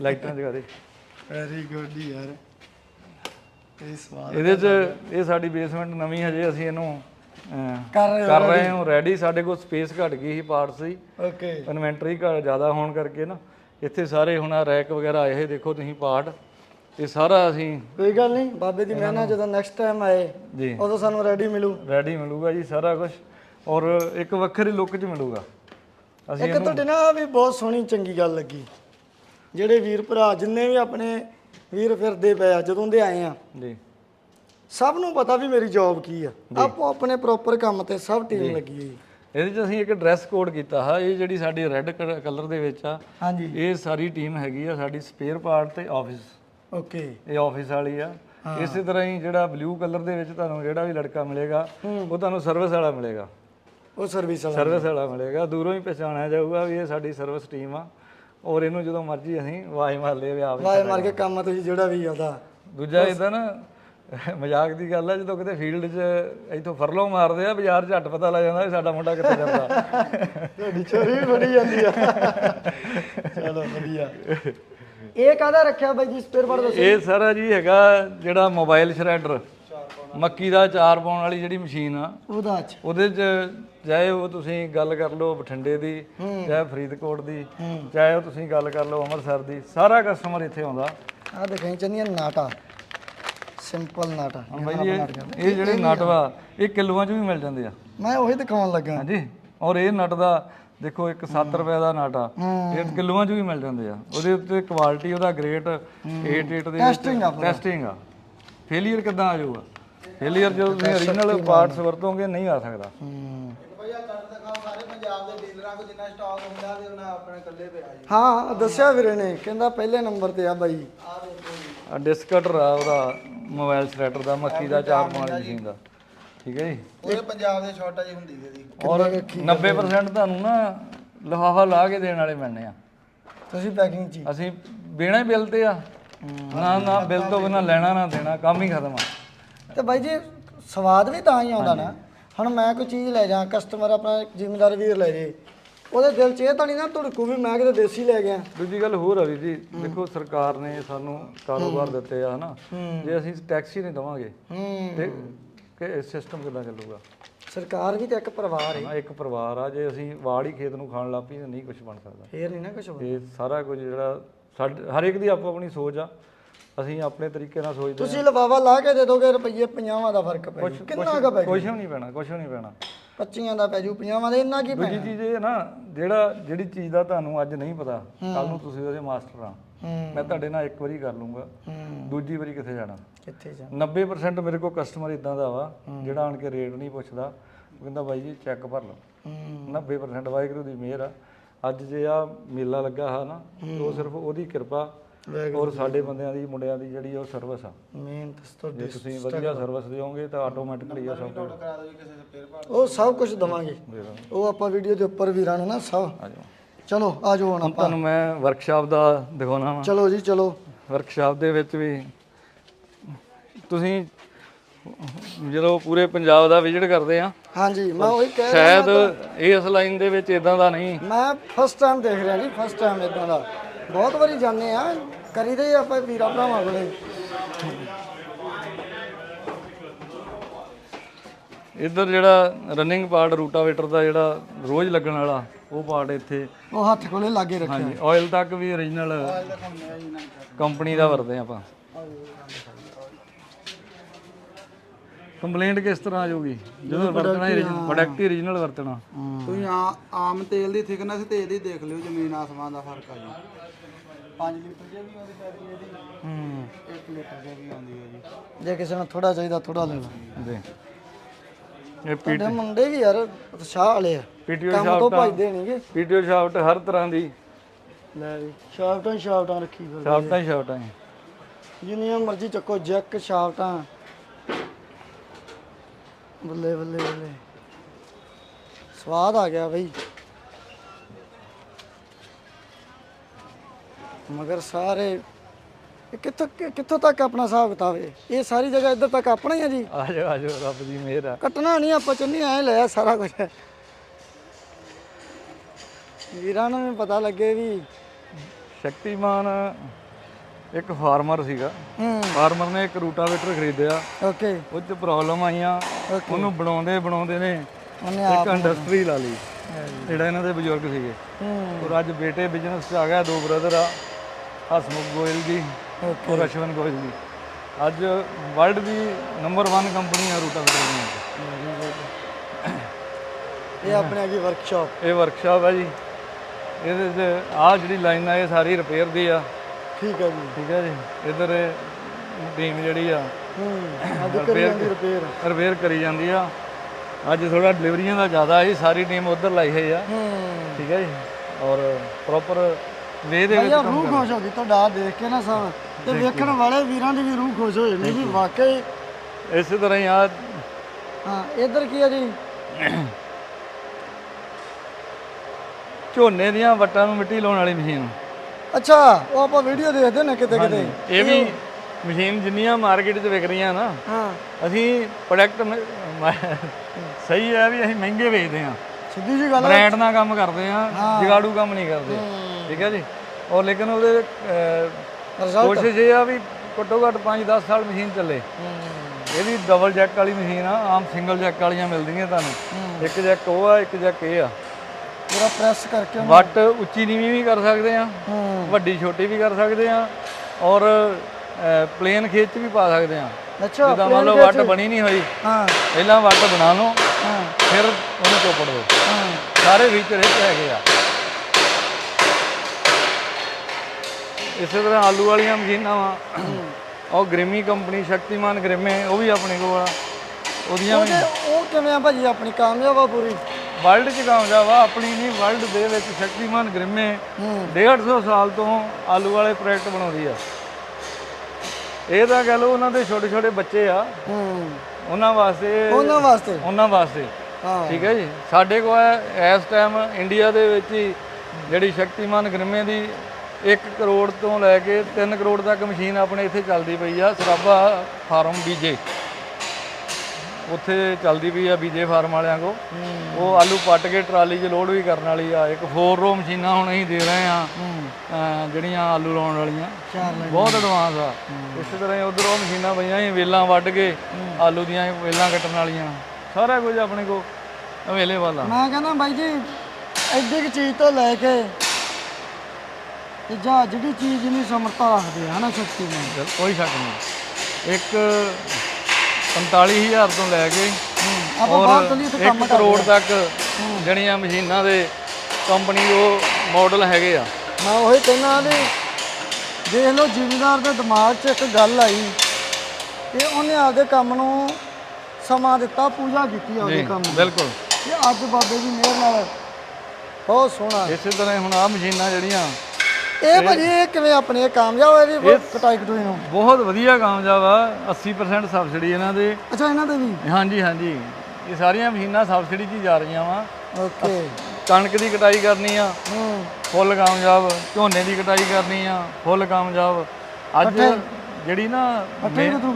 ਲਾਈਟਾਂ ਜਗਾ ਦੇ। ਵੈਰੀ ਗੁੱਡ ਯਾਰ। ਇਹ ਸਵਾਦ ਇਹਦੇ 'ਚ ਇਹ ਸਾਡੀ ਬੇਸਮੈਂਟ ਨਵੀਂ ਹਜੇ ਅਸੀਂ ਇਹਨੂੰ ਕਰ ਰਹੇ ਕਰ ਰਹੇ ਹਾਂ ਰੈਡੀ ਸਾਡੇ ਕੋਲ ਸਪੇਸ ਘਟ ਗਈ ਸੀ ਪਾਰਟਸ ਦੀ ਓਕੇ ਇਨਵੈਂਟਰੀ ਘਰ ਜ਼ਿਆਦਾ ਹੋਣ ਕਰਕੇ ਨਾ ਇੱਥੇ ਸਾਰੇ ਹੁਣ ਆਹ ਰੈਕ ਵਗੈਰਾ ਆਏ ਹੋਏ ਦੇਖੋ ਤੁਸੀਂ ਪਾਰਟ ਇਹ ਸਾਰਾ ਅਸੀਂ ਕੋਈ ਗੱਲ ਨਹੀਂ ਬਾਬੇ ਦੀ ਮਿਹਨਤ ਜਦੋਂ ਨੈਕਸਟ ਟਾਈਮ ਆਏ ਜੀ। ਉਦੋਂ ਸਾਨੂੰ ਰੈਡੀ ਮਿਲੂ। ਰੈਡੀ ਮਿਲੂਗਾ ਜੀ ਸਾਰਾ ਕੁਝ ਔਰ ਇੱਕ ਵੱਖਰੀ ਲੁੱਕ 'ਚ ਮਿਲੂਗਾ। ਅਸੀਂ ਇੱਕ ਤੁਹਾਡੇ ਨਾਲ ਵੀ ਬਹੁਤ ਸੋਹਣੀ ਚੰਗੀ ਗੱਲ ਲੱਗੀ। ਜਿਹੜੇ ਵੀਰ ਭਰਾ ਜਿੰਨੇ ਵੀ ਆਪਣੇ ਵੀਰ ਫਿਰਦੇ ਪਏ ਆ ਜਦੋਂ ਦੇ ਆਏ ਆ ਜੀ। ਸਭ ਨੂੰ ਪਤਾ ਵੀ ਮੇਰੀ ਜੌਬ ਕੀ ਆ। ਆਪੋ ਆਪਣੇ ਪ੍ਰੋਪਰ ਕੰਮ ਤੇ ਸਭ ਟੀਮ ਲੱਗੀ ਹੋਈ। ਇਹਦੇ 'ਚ ਅਸੀਂ ਇੱਕ ਡਰੈਸ ਕੋਡ ਕੀਤਾ ਹੈ ਇਹ ਜਿਹੜੀ ਸਾਡੀ ਰੈੱਡ ਕਲਰ ਦੇ ਵਿੱਚ ਆ ਹਾਂਜੀ। ਇਹ ਸਾਰੀ ਟੀਮ ਹੈਗੀ ਆ ਸਾਡੀ ਸਪੇਅਰ ਪਾਰਟ ਤੇ ਆਫਿਸ ਓਕੇ ਇਹ ਆਫਿਸ ਵਾਲੀ ਆ। ਇਸੇ ਤਰ੍ਹਾਂ ਹੀ ਜਿਹੜਾ ਬਲੂ ਕਲਰ ਦੇ ਵਿੱਚ ਤੁਹਾਨੂੰ ਜਿਹੜਾ ਵੀ ਲੜਕਾ ਮਿਲੇਗਾ ਉਹ ਤੁਹਾਨੂੰ ਸਰਵਿਸ ਵਾਲਾ ਮਿਲੇਗਾ। ਉਹ ਸਰਵਿਸ ਵਾਲਾ ਸਰਵਿਸ ਵਾਲਾ ਮਿਲੇਗਾ। ਦੂਰੋਂ ਹੀ ਪਛਾਣਿਆ ਜਾਊਗਾ ਵੀ ਇਹ ਸਾਡੀ ਸਰਵਿਸ ਟੀਮ ਆ। ਔਰ ਇਹਨੂੰ ਜਦੋਂ ਮਰਜ਼ੀ ਅਸੀਂ ਆਵਾਜ਼ ਮਾਰ ਲਈਏ ਵੀ ਆ ਵੀ ਵਾਏ ਮਾਰ ਕੇ ਕੰਮ ਤੁਸੀਂ ਜਿਹੜਾ ਵੀ ਆਉਂਦਾ ਦੂਜਾ ਇਦਾਂ ਨਾ ਮਜ਼ਾਕ ਦੀ ਗੱਲ ਆ ਜਦੋਂ ਕਿਤੇ ਫੀਲਡ 'ਚ ਇੱਥੋਂ ਫਰਲੋ ਮਾਰਦੇ ਆ ਬਾਜ਼ਾਰ 'ਚ ਝੱਟ ਪਤਾ ਲੱਗ ਜਾਂਦਾ ਵੀ ਸਾਡਾ ਮੁੰਡਾ ਕਿੱਥੇ ਜਾਂਦਾ। ਤੁਹਾਡੀ ਚੋਰੀ ਵੀ ਬੜੀ ਜਾਂਦੀ ਆ। ਚਲੋ ਵਧੀਆ। ਇਹ ਕਾਹਦਾ ਰੱਖਿਆ ਬਾਈ ਜੀ ਸਪੇਅਰ ਪਾਰਟ ਦੱਸੋ। ਇਹ ਸਾਰਾ ਜੀ ਹੈਗਾ ਜਿਹੜਾ ਮੋਬਾਈਲ ਸ਼ਰੈਡਰ ਮੱਕੀ ਦਾ ਚਾਰ ਪਾਉਣ ਵਾਲੀ ਜਿਹੜੀ ਮਸ਼ੀਨ ਆ ਉਹਦਾ ਅੱਛਾ ਉਹਦੇ 'ਚ ਚਾਹੇ ਉਹ ਤੁਸੀਂ ਗੱਲ ਕਰ ਲਓ ਬਠਿੰਡੇ ਦੀ ਚਾਹੇ ਫਰੀਦਕੋਟ ਦੀ ਚਾਹੇ ਉਹ ਤੁਸੀਂ ਗੱਲ ਕਰ ਲਓ ਅੰਮ੍ਰਿਤਸਰ ਦੀ ਸਾਰਾ ਕਸਟਮਰ ਇੱਥੇ ਆਉਂਦਾ। ਆ ਦਿਖਾਈ ਚੰਦੀਆਂ ਨਾਟਾ। ਸਿੰਪਲ ਨਾਟਾ ਹੁਣ ਬਾਈ ਜੀ ਇਹ- ਇਹ ਜਿਹੜੇ ਨਟ ਵਾ ਇਹ ਕਿਲੋਆਂ 'ਚ ਵੀ ਮਿਲ ਜਾਂਦੇ ਆ। ਮੈਂ ਉਹੀ ਦਿਖਾਉਣ ਲੱਗਾ। ਹਾਂਜੀ ਔਰ ਇਹ ਨਟ ਦਾ ਦੇਖੋ ਇੱਕ 7 ਰੁਪਏ ਦਾ ਨਟ ਆ। ਇਹ ਕਿਲੋਆਂ 'ਚ ਵੀ ਮਿਲ ਜਾਂਦੇ ਆ। ਉਹਦੇ ਉੱਤੇ ਕੁਆਲਿਟੀ ਉਹਦਾ ਗ੍ਰੇਟ 88 ਦੇ Testing ਆ। ਟੈਸਟਿੰਗ ਆ। ਫੇਲਿਅਰ ਕਿੱਦਾਂ ਆ ਜਾਊਗਾ? ਫੇਲੀਅਰ ਜਦੋਂ ਤੁਸੀਂ ਓਰੀਜਨਲ ਪਾਰਟਸ ਵਰਤੋਗੇ ਨਹੀਂ ਆ ਸਕਦਾ। ਹੂੰ। ਭਾਈ ਆ ਕੱਟ ਦਿਖਾਓ ਸਾਰੇ ਪੰਜਾਬ ਦੇ ਡੀਲਰਾਂ ਕੋਲ ਜਿੰਨਾ ਸਟਾਕ ਹੁੰਦਾ ਤੇ ਉਹਨਾਂ ਆਪਣੇ ਇਕੱਲੇ ਪਿਆ ਜੀ। ਹਾਂ ਦੱਸਿਆ ਵੀਰੇ ਨੇ ਕਹਿੰਦਾ ਪਹਿਲੇ ਨੰਬਰ ਤੇ ਆ ਬਾਈ। ਆ ਦੇਖੋ ਜੀ। ਆ ਡਿਸਕ ਕਟਰ ਆ ਉਹਦਾ। ਮੋਬਾਈਲ ਸਲੈਟਰ ਦਾ ਮੱਕੀ ਦਾ ਚਾਰ ਵਾਲੀ ਮਸ਼ੀਨ ਦਾ। ਠੀਕ ਹੈ ਜੀ? ਉਹਦੇ ਪੰਜਾਬ ਦੇ ਛੋਟਾ ਜੀ ਹੁੰਦੀ ਹੈ ਜੀ ਔਰ 90% ਤੁਹਾਨੂੰ ਨਾ ਲਿਫਾਫਾ ਲਾ ਕੇ ਦੇਣ ਵਾਲੇ ਮਿਲਣੇ ਆ। ਤੁਸੀਂ ਪੈਕਿੰਗ ਚ। ਅਸੀਂ ਬਿਨਾਂ ਹੀ ਬਿੱਲ ਤੇ ਆ। ਨਾ ਨਾ ਬਿੱਲ ਤੋਂ ਬਿਨਾਂ ਲੈਣਾ ਨਾ ਦੇਣਾ ਕੰਮ ਹੀ ਖਤਮ ਆ। ਤੇ ਬਾਈ ਜੀ ਸਵਾਦ ਵੀ ਤਾਂ ਹੀ ਆਉਂਦਾ ਨਾ। ਹੁਣ ਮੈਂ ਕੋਈ ਚੀਜ਼ ਲੈ ਜਾ ਕਸਟਮਰ ਆਪਣਾ ਜ਼ਿਮੀਂਦਾਰ ਵੀਰ ਲੈ ਜੇ। ਉਹਦੇ ਦਿਲ 'ਚ ਇਹ ਤਾਂ ਨਹੀਂ ਨਾ ਧੜਕੂ ਵੀ ਮੈਂ ਕਿਤੇ ਦੇਸੀ ਲੈ ਗਿਆ। ਦੂਜੀ ਗੱਲ ਹੋਰ ਆ ਵੀ ਜੀ ਦੇਖੋ ਸਰਕਾਰ ਨੇ ਸਾਨੂੰ ਕਾਰੋਬਾਰ ਦਿੱਤੇ ਆ ਹਨਾ? ਜੇ ਅਸੀਂ ਟੈਕਸ ਹੀ ਨਹੀਂ ਦਵਾਂਗੇ ਤੇ ਕਿ ਸਿਸਟਮ ਕਿੱਦਾਂ ਚੱਲੂਗਾ? ਸਰਕਾਰ ਵੀ ਤਾਂ ਇੱਕ ਪਰਿਵਾਰ ਹੈ ਹਾਂ ਇੱਕ ਪਰਿਵਾਰ ਆ ਜੇ ਅਸੀਂ ਵਾੜ ਹੀ ਖੇਤ ਨੂੰ ਖਾਣ ਲੱਗ ਪਈ ਤਾਂ ਨਹੀਂ ਕੁਝ ਬਣ ਸਕਦਾ। ਫੇਰ ਨਹੀਂ ਨਾ ਕੁਝ ਇਹ ਸਾਰਾ ਕੁਝ ਜਿਹੜਾ ਸਾਡੇ ਹਰ ਇੱਕ ਦੀ ਆਪੋ ਆਪਣੀ ਸੋਚ ਆ। ਅਸੀਂ ਆਪਣੇ ਤਰੀਕੇ ਨਾਲ ਸੋਚਦੇ ਤੁਸੀਂ ਲਵਾਵਾ ਲਾ ਕੇ ਦੇ ਦੋਗੇ ਰੁਪਈਏ 50 ਦਾ ਫ਼ਰਕ ਪੈ ਕਿੰਨਾ ਕੁ ਪੈ ਜੂ ਕੁਝ ਵੀ ਨਹੀਂ ਪੈਣਾ ਕੁਝ ਵੀ ਨਹੀਂ ਪੈਣਾ। 25 ਦਾ ਪੈ ਜੂ 50 ਦਾ ਇੰਨਾ ਕੀ ਦੂਜੀ ਪੈਣਾ? ਚੀਜ਼ ਇਹ ਨਾ ਜਿਹੜਾ ਜਿਹੜੀ ਚੀਜ਼ ਦਾ ਤੁਹਾਨੂੰ ਅੱਜ ਨਹੀਂ ਪਤਾ ਕੱਲ ਨੂੰ ਤੁਸੀਂ ਉਹਦੇ ਮਾਸਟਰ ਆ। ਹੂੰ। ਮੈਂ ਤੁਹਾਡੇ ਨਾਲ ਇੱਕ ਵਾਰੀ ਕਰ ਲੂੰਗਾ ਹੂੰ। ਦੂਜੀ ਵਾਰੀ ਕਿੱਥੇ ਜਾਣਾ? ਕਿੱਥੇ ਜਾ 90% ਮੇਰੇ ਕੋਲ ਕਸਟਮਰ ਇਦਾਂ ਦਾ ਵਾ ਜਿਹੜਾ ਆਣ ਕੇ ਰੇਟ ਨਹੀਂ ਪੁੱਛਦਾ। ਉਹ ਕਹਿੰਦਾ ਬਾਈ ਜੀ ਚੈੱਕ ਭਰ ਲਓ। ਹੂੰ। 90% ਵਾਹਿਗੁਰੂ ਦੀ ਮਿਹਰ ਆ। ਅੱਜ ਜੇ ਆ ਮੇਲਾ ਲੱਗਾ ਹੈ ਨਾ ਉਹ ਸਿਰਫ ਉਹਦੀ ਕਿਰਪਾ ਔਰ ਸਾਡੇ ਬੰਦਿਆਂ ਦੀ ਮੁੰਡਿਆਂ ਦੀ ਜਿਹੜੀ ਉਹ ਸਰਵਿਸ ਆ। ਮਿਹਨਤ ਤੋਂ ਜੇ ਤੁਸੀਂ ਵਧੀਆ ਸਰਵਿਸ ਦਿਓਗੇ ਤਾਂ ਆਟੋਮੈਟਿਕਲੀ ਆ ਸਭ ਕੁਝ ਕਰਾ ਦਿਓ ਜੀ ਕਿਸੇ ਦੇ ਫੇਰ ਭਾਲ ਉਹ ਸਭ ਕੁਝ ਦਵਾਂਗੇ। ਉਹ ਆਪਾਂ ਵੀਡੀਓ ਦੇ ਉੱਪਰ ਵੀਰਾਂ ਨੂੰ ਨਾ ਸਭ। ਆ ਜਾਓ। ਚਲੋ ਆ ਜਾਓ ਹੁਣ ਆਪਾਂ। ਤੁਹਾਨੂੰ ਮੈਂ ਵਰਕਸ਼ਾਪ ਦਾ ਦਿਖਾਉਣਾ ਵਾ। ਚਲੋ ਜੀ ਚਲੋ। ਵਰਕਸ਼ਾਪ ਦੇ ਵਿੱਚ ਵੀ ਤੁਸੀਂ ਜਦੋਂ ਪੂਰੇ ਪੰਜਾਬ ਦਾ ਵਿਜ਼ਿਟ ਕਰਦੇ ਆ ਹਾਂਜੀ ਮੈਂ ਉਹੀ ਕਹਿ ਸ਼ਾਇਦ ਇਸ ਲਾਈਨ ਦੇ ਵਿੱਚ ਇਦਾਂ ਦਾ ਨਹੀਂ। ਮੈਂ ਫਸਟ ਟਾਈਮ ਦੇਖ ਰਿਹਾ ਜੀ ਫਸਟ ਟਾਈਮ ਇਦਾਂ ਦਾ। ਬਹੁਤ ਵਾਰੀ ਜਾਂਦੇ ਆ। ਕਰੀਦੇ ਆਪਾਂ ਵੀਰਾਂ ਭਰਾਵਾਂ ਕੋਲੇ। ਇੱਧਰ ਜਿਹੜਾ ਰਨਿੰਗ ਪਾਰਟ ਰੂਟਾਵੇਟਰ ਦਾ ਜਿਹੜਾ ਰੋਜ਼ ਲੱਗਣ ਵਾਲਾ ਉਹ ਪਾਰਟ ਇੱਥੇ। ਉਹ ਹੱਥ ਕੋਲੇ ਲਾਗੇ ਰੱਖਿਆ। ਹਾਂਜੀ ਆਇਲ ਤੱਕ ਵੀ origignal ਕੰਪਨੀ ਦਾ ਵਰਤਦੇ ਆਪਾਂ। ਕੰਪਲੇਂਟ ਕਿਸ ਤਰ੍ਹਾਂ ਆ ਜਾਊਗੀ? ਜਦੋਂ ਵਰਤਣਾ ਪ੍ਰੋਡਕਟ ਹੀ origignal ਵਰਤਣਾ। ਤੁਸੀਂ ਆ ਆਮ ਤੇਲ ਦੀ ਥਿਕਨੈਸ ਤੇ ਇਹਦੀ ਦੇਖ ਲਿਓ ਜ਼ਮੀਨ ਆਸਮਾਨ ਦਾ ਫ਼ਰਕ ਆ ਜੀ। 5 ਲੀਟਰ ਜੇ ਵੀ ਆਉਂਦੀ ਪੈਦੀ ਇਹਦੀ ਹੂੰ। 1 ਲੀਟਰ ਜੇ ਵੀ ਆਉਂਦੀ ਹੈ ਜੀ। ਜੇ ਕਿਸੇ ਨੂੰ ਥੋੜਾ ਚਾਹੀਦਾ ਥੋੜਾ ਲੈ ਲਓ। ਦੇ। ਇਹ ਤੁਹਾਡੇ ਮੁੰਡੇ ਵੀ ਯਾਰ ਉਤਸ਼ਾਹ ਵਾਲੇ ਆ। ਪੀਟੀਓ ਕੰਮ ਤੋਂ ਸ਼ਾਫਟਾਂ ਭਜਦੇ ਨਹੀਂਗੇ ਪੀਟੀਓ ਸ਼ਾਫਟ ਹਰ ਤਰ੍ਹਾਂ ਦੀ। ਲੈ ਵੀ ਸ਼ਾਫਟਾਂ ਸ਼ਾਫਟਾਂ ਰੱਖੀ ਫਿਰ ਸ਼ਾਫਟਾਂ ਹੀ ਸ਼ਾਫਟਾਂ ਹੀ ਜਿੰਨੀਆਂ ਮਰਜ਼ੀ ਚੱਕੋ ਜੈਕ ਸ਼ਾਫਟਾਂ। ਬੱਲੇ ਬੱਲੇ ਬੱਲੇ। ਸਵਾਦ ਆ ਗਿਆ ਬਈ। ਮਗਰ ਸਾਰੇ ਇਹ ਕਿੱਥੋਂ ਕਿ- ਕਿੱਥੋਂ ਤੱਕ ਆਪਣਾ ਹਿਸਾਬ ਕਿਤਾਬ ਹੈ ਇਹ ਸਾਰੀ ਜਗ੍ਹਾ ਇੱਧਰ ਤੱਕ ਆਪਣਾ ਹੀ ਆ ਜੀ। ਆ ਜਾਓ ਆ ਜਾਓ ਰੱਬ ਦੀ ਮਿਹਰ ਆ। ਕੱਟਣਾ ਨਹੀਂ ਆਪਾਂ ਚੁੰਨੀ ਐ ਲਿਆ ਸਾਰਾ ਕੁਝ ਵੀਰਾਂ ਨੂੰ ਵੀ ਪਤਾ ਲੱਗੇ ਵੀ ਸ਼ਕਤੀਮਾਨ ਇੱਕ ਫਾਰਮਰ ਸੀਗਾ। ਹੂੰ। ਫਾਰਮਰ ਨੇ ਇੱਕ ਰੂਟਾਵੇਟਰ ਖਰੀਦਿਆ। ਓਕੇ। ਉਹ 'ਚ ਪ੍ਰੋਬਲਮ ਆਈਆਂ। ਉਹਨੂੰ ਬਣਾਉਂਦੇ ਬਣਾਉਂਦੇ ਨੇ ਉਹਨੇ ਇੱਕ ਇੰਡਸਟਰੀ ਲਾ ਲਈ। ਜਿਹੜਾ ਇਹਨਾਂ ਦੇ ਬਜ਼ੁਰਗ ਸੀਗੇ। ਹੂੰ। ਔਰ ਅੱਜ ਬੇਟੇ ਬਿਜ਼ਨਸ 'ਚ ਆ ਗਿਆ ਦੋ ਬ੍ਰਦਰ ਆ। ਹਸਮੁਖ ਗੋਇਲ ਜੀ ਔਰ ਅਸ਼ਵਨ ਗੋਇਲ ਜੀ। ਅੱਜ ਵਰਲਡ ਦੀ ਨੰਬਰ 1 ਕੰਪਨੀ ਆ ਰੂਟਾਵੇਟਰ ਦੀ ਇਹ ਆਪਣੇ ਅੱਗੇ ਵਰਕਸ਼ਾਪ ਇਹ ਵਰਕਸ਼ਾਪ ਹੈ ਜੀ। ਇਹਦੇ 'ਚ ਆਹ ਜਿਹੜੀ ਲਾਈਨ ਆ ਇਹ ਸਾਰੀ ਰਿਪੇਅਰ ਦੀ ਆ। ਠੀਕ ਹੈ ਜੀ। ਠੀਕ ਹੈ ਜੀ। ਇਧਰ ਟੀਮ ਜਿਹੜੀ ਆ ਹੂੰ ਅੱਜ ਕਰੀ ਜਾਂਦੀ ਰਿਪੇਅਰ ਰਿਪੇਅਰ ਕਰੀ ਜਾਂਦੀ ਆ। ਅੱਜ ਥੋੜਾ ਡਿਲੀਵਰੀਆਂ ਦਾ ਜ਼ਿਆਦਾ ਇਹ ਸਾਰੀ ਟੀਮ ਉਧਰ ਲਾਈ ਹੋਈ ਆ। ਹੂੰ। ਠੀਕ ਹੈ ਜੀ। ਔਰ ਪ੍ਰੋਪਰ ਵੇ ਦੇ ਵਿੱਚ ਰੂਹ ਖੁਸ਼ ਹੋ ਗਈ ਤੁਹਾਡਾ ਆਹ ਦੇਖ ਕੇ ਨਾ ਸਭ। ਤੇ ਵੇਖਣ ਵਾਲੇ ਵੀਰਾਂ ਦੀ ਵੀ ਰੂਹ ਖੁਸ਼ ਹੋ ਜਾਂਦੀ ਵੀ ਵਾਕਈ। ਇਸੇ ਤਰ੍ਹਾਂ ਹੀ ਆ। ਹਾਂ ਇੱਧਰ ਕੀ ਆ ਜੀ? ਝੋਨੇ ਦੀਆਂ ਵੱਟਾਂ ਨੂੰ ਮਿੱਟੀ ਲਾਉਣ ਵਾਲੀ ਮਸ਼ੀਨ। ਅੱਛਾ ਉਹ ਆਪਾਂ ਵੀਡੀਓ ਦੇਖਦੇ ਨੇ ਕਿਤੇ ਕਿਤੇ। ਇਹ ਵੀ ਮਸ਼ੀਨ ਜਿੰਨੀਆਂ ਮਾਰਕੀਟ 'ਚ ਵਿਕ ਰਹੀਆਂ ਨਾ ਹਾਂ। ਅਸੀਂ ਪ੍ਰੋਡਕਟ ਸਹੀ ਹੈ ਵੀ ਅਸੀਂ ਮਹਿੰਗੇ ਵੇਚਦੇ ਹਾਂ। ਸਿੱਧੀ ਜੀ ਗੱਲ ਆ। ਬ੍ਰਾਂਡ ਨਾਲ ਕੰਮ ਕਰਦੇ ਆ ਜਗਾੜੂ ਕੰਮ ਨਹੀਂ ਕਰਦੇ। ਠੀਕ ਹੈ ਜੀ? ਔਰ ਲੇਕਿਨ ਉਹਦੇ ਰਿਜ਼ਲਟ ਕੋਸ਼ਿਸ਼ ਇਹ ਆ ਵੀ ਘੱਟੋ ਘੱਟ 5-10 ਸਾਲ ਮਸ਼ੀਨ ਚੱਲੇ। ਇਹ ਵੀ ਡਬਲ ਜੈਕ ਵਾਲੀ ਮਸ਼ੀਨ ਆ ਆਮ ਸਿੰਗਲ ਜੈਕ ਵਾਲੀਆਂ ਮਿਲਦੀਆਂ ਤੁਹਾਨੂੰ। ਇੱਕ ਜੈਕ ਉਹ ਆ ਇੱਕ ਜੈਕ ਇਹ ਆ। ਪੂਰਾ ਪ੍ਰੈਸ ਕਰਕੇ ਵੱਟ ਉੱਚੀ ਨੀਵੀਂ ਵੀ ਕਰ ਸਕਦੇ ਆ ਵੱਡੀ ਛੋਟੀ ਵੀ ਕਰ ਸਕਦੇ ਆ ਔਰ ਪਲੇਨ ਖੇਤ ਚ ਵੀ ਪਾ ਸਕਦੇ ਆ। ਅੱਛਾ ਜਿੱਦਾਂ ਮੰਨ ਲਓ ਵੱਟ ਬਣੀ ਨਹੀਂ ਹੋਈ ਹਾਂ। ਪਹਿਲਾਂ ਵੱਟ ਬਣਾ ਲਓ ਹਾਂ। ਫਿਰ ਉਹਨੂੰ ਚੋਪੜ ਦਿਓ। ਹਾਂ। ਸਾਰੇ ਫੀਚਰ ਇਹ ਹੈਗੇ ਆ। ਇਸੇ ਤਰ੍ਹਾਂ ਆਲੂ ਵਾਲੀਆਂ ਮਸ਼ੀਨਾਂ ਵਾ। ਉਹ ਗ੍ਰਿਮੀ ਕੰਪਨੀ ਸ਼ਕਤੀਮਾਨ ਗ੍ਰਿਮੇ ਉਹ ਵੀ ਆਪਣੇ ਕੋਲ ਆ। ਉਹਦੀਆਂ ਵੀ ਉਹਦੇ ਉਹ ਕਿਵੇਂ ਆ ਭਾਜੀ? ਆਪਣੀ ਕਾਮਯਾਬ ਆ ਪੂਰੀ? ਵਰਲਡ ਚ ਕਾਮਯਾਬ ਆ ਆਪਣੀ ਨਹੀਂ ਵਰਲਡ ਦੇ ਵਿੱਚ ਸ਼ਕਤੀਮਾਨ ਗ੍ਰਿਮੇ ਹੂੰ। 150 ਸਾਲ ਤੋਂ ਆਲੂ ਵਾਲੇ ਪ੍ਰੋਜੈਕਟ ਬਣਾਉਂਦੀ ਆ। ਇਹ ਤਾਂ ਗੱਲ ਉਹਨਾਂ ਦੇ ਛੋਟੇ ਛੋਟੇ ਬੱਚੇ ਆ। ਹੂੰ। ਉਹਨਾਂ ਵਾਸਤੇ ਉਹਨਾਂ ਵਾਸਤੇ? ਉਹਨਾਂ ਵਾਸਤੇ। ਹਾਂ। ਠੀਕ ਹੈ ਜੀ? ਸਾਡੇ ਕੋਲ ਹੈ ਇਸ ਟਾਈਮ ਇੰਡੀਆ ਦੇ ਵਿੱਚ ਹੀ ਜਿਹੜੀ ਸ਼ਕਤੀਮਾਨ ਗ੍ਰਿਮੇ ਦੀ 1 ਕਰੋੜ ਤੋਂ ਲੈ ਕੇ 3 ਕਰੋੜ ਤੱਕ ਮਸ਼ੀਨ ਆਪਣੇ ਇੱਥੇ ਚੱਲਦੀ ਪਈ ਆ ਸਰਾਬਾ ਫਾਰਮ ਬੀਜੇ। ਉੱਥੇ ਚੱਲਦੀ ਪਈ ਆ ਬੀਜੇ ਫਾਰਮ ਵਾਲਿਆਂ ਕੋ ਉਹ ਆਲੂ ਪੱਟ ਕੇ ਟਰਾਲੀ 'ਚ ਲੋਡ ਵੀ ਕਰਨ ਵਾਲੀ ਆ ਇੱਕ 4 ਰੋ ਮਸ਼ੀਨਾਂ ਹੁਣ ਅਸੀਂ ਦੇ ਰਹੇ ਆ ਜਿਹੜੀਆਂ ਆਲੂ ਲਾਉਣ ਵਾਲੀਆਂ। ਬਹੁਤ ਐਡਵਾਂਸ ਆ। ਇਸੇ ਤਰ੍ਹਾਂ ਹੀ ਉਧਰ ਉਹ ਮਸ਼ੀਨਾਂ ਪਈਆਂ ਸੀ ਵੇਲਾਂ ਵੱਢ ਕੇ ਆਲੂ ਦੀਆਂ ਵੇਲਾਂ ਕੱਟਣ ਵਾਲੀਆਂ। ਸਾਰਾ ਕੁਝ ਆਪਣੇ ਕੋਲ ਅਵੇਲੇਬਲ ਆ। ਮੈਂ ਕਹਿੰਦਾ ਬਾਈ ਜੀ ਐਡੀ ਕੁ ਚੀਜ਼ ਤੋਂ ਲੈ ਕੇ ਤੇ ਜਾਂ ਜਿਹੜੀ ਚੀਜ਼ ਜਿੰਨੀ ਸਮਰੱਥਾ ਰੱਖਦੇ ਆ ਹਨਾ ਸ਼ਕਤੀ ਨਾਲ ਚਲ ਕੋਈ ਸ਼ੱਕ ਨਹੀਂ। ਇੱਕ 45000 ਤੋਂ ਲੈ ਕੇ ਆਪਾਂ ਬਾਹਰ ਚੱਲੀਏ ਤੇ 1 ਕਰੋੜ ਤੱਕ ਜਿਹੜੀਆਂ ਮਸ਼ੀਨਾਂ ਦੇ ਕੰਪਨੀ ਉਹ ਮਾਡਲ ਹੈਗੇ ਆ। ਮੈਂ ਉਹੀ ਕਹਿਣਾ ਵੀ ਦੇਖ ਲਓ ਜ਼ਿਮੀਦਾਰ ਦੇ ਦਿਮਾਗ 'ਚ ਇੱਕ ਗੱਲ ਆਈ ਤੇ ਉਹਨੇ ਆਪਦੇ ਕੰਮ ਨੂੰ ਸਮਾਂ ਦਿੱਤਾ ਪੂਜਾ ਕੀਤੀ ਆ ਉਹਦੇ ਜੀ ਕੰਮ ਦੀ। ਬਿਲਕੁਲ। ਤੇ ਅੱਜ ਬਾਬੇ ਦੀ ਮਿਹਰ ਨਾਲ ਬਹੁਤ ਸੋਹਣਾ। ਇਸੇ ਤਰ੍ਹਾਂ ਹੀ ਹੁਣ ਆ ਮਸ਼ੀਨਾਂ ਜਿਹੜੀਆਂ ਇਹ ਭਾਜੀ ਇਹ ਕਿਵੇਂ ਆਪਣੀ ਕਾਮਯਾਬ ਹੋਏ ਦੀ ਕਟਾਈ ਕਟੂਈ ਨੂੰ। ਬਹੁਤ ਵਧੀਆ ਕਾਮਯਾਬ ਆ 80% ਸਬਸਿਡੀ ਇਹਨਾਂ ਦੇ। ਅੱਛਾ ਇਹਨਾਂ ਦੇ ਵੀ? ਹਾਂਜੀ ਹਾਂਜੀ। ਇਹ ਸਾਰੀਆਂ ਮਸ਼ੀਨਾਂ ਸਬਸਿਡੀ 'ਚ ਹੀ ਜਾ ਰਹੀਆਂ ਵਾ। ਓਕੇ। ਕਣਕ ਦੀ ਕਟਾਈ ਕਰਨੀ ਆ ਫੁੱਲ ਕਾਮਯਾਬ ਝੋਨੇ ਦੀ ਕਟਾਈ ਕਰਨੀ ਆ ਫੁੱਲ ਕਾਮਯਾਬ। ਅੱਜ ਜਿਹੜੀ ਨਾ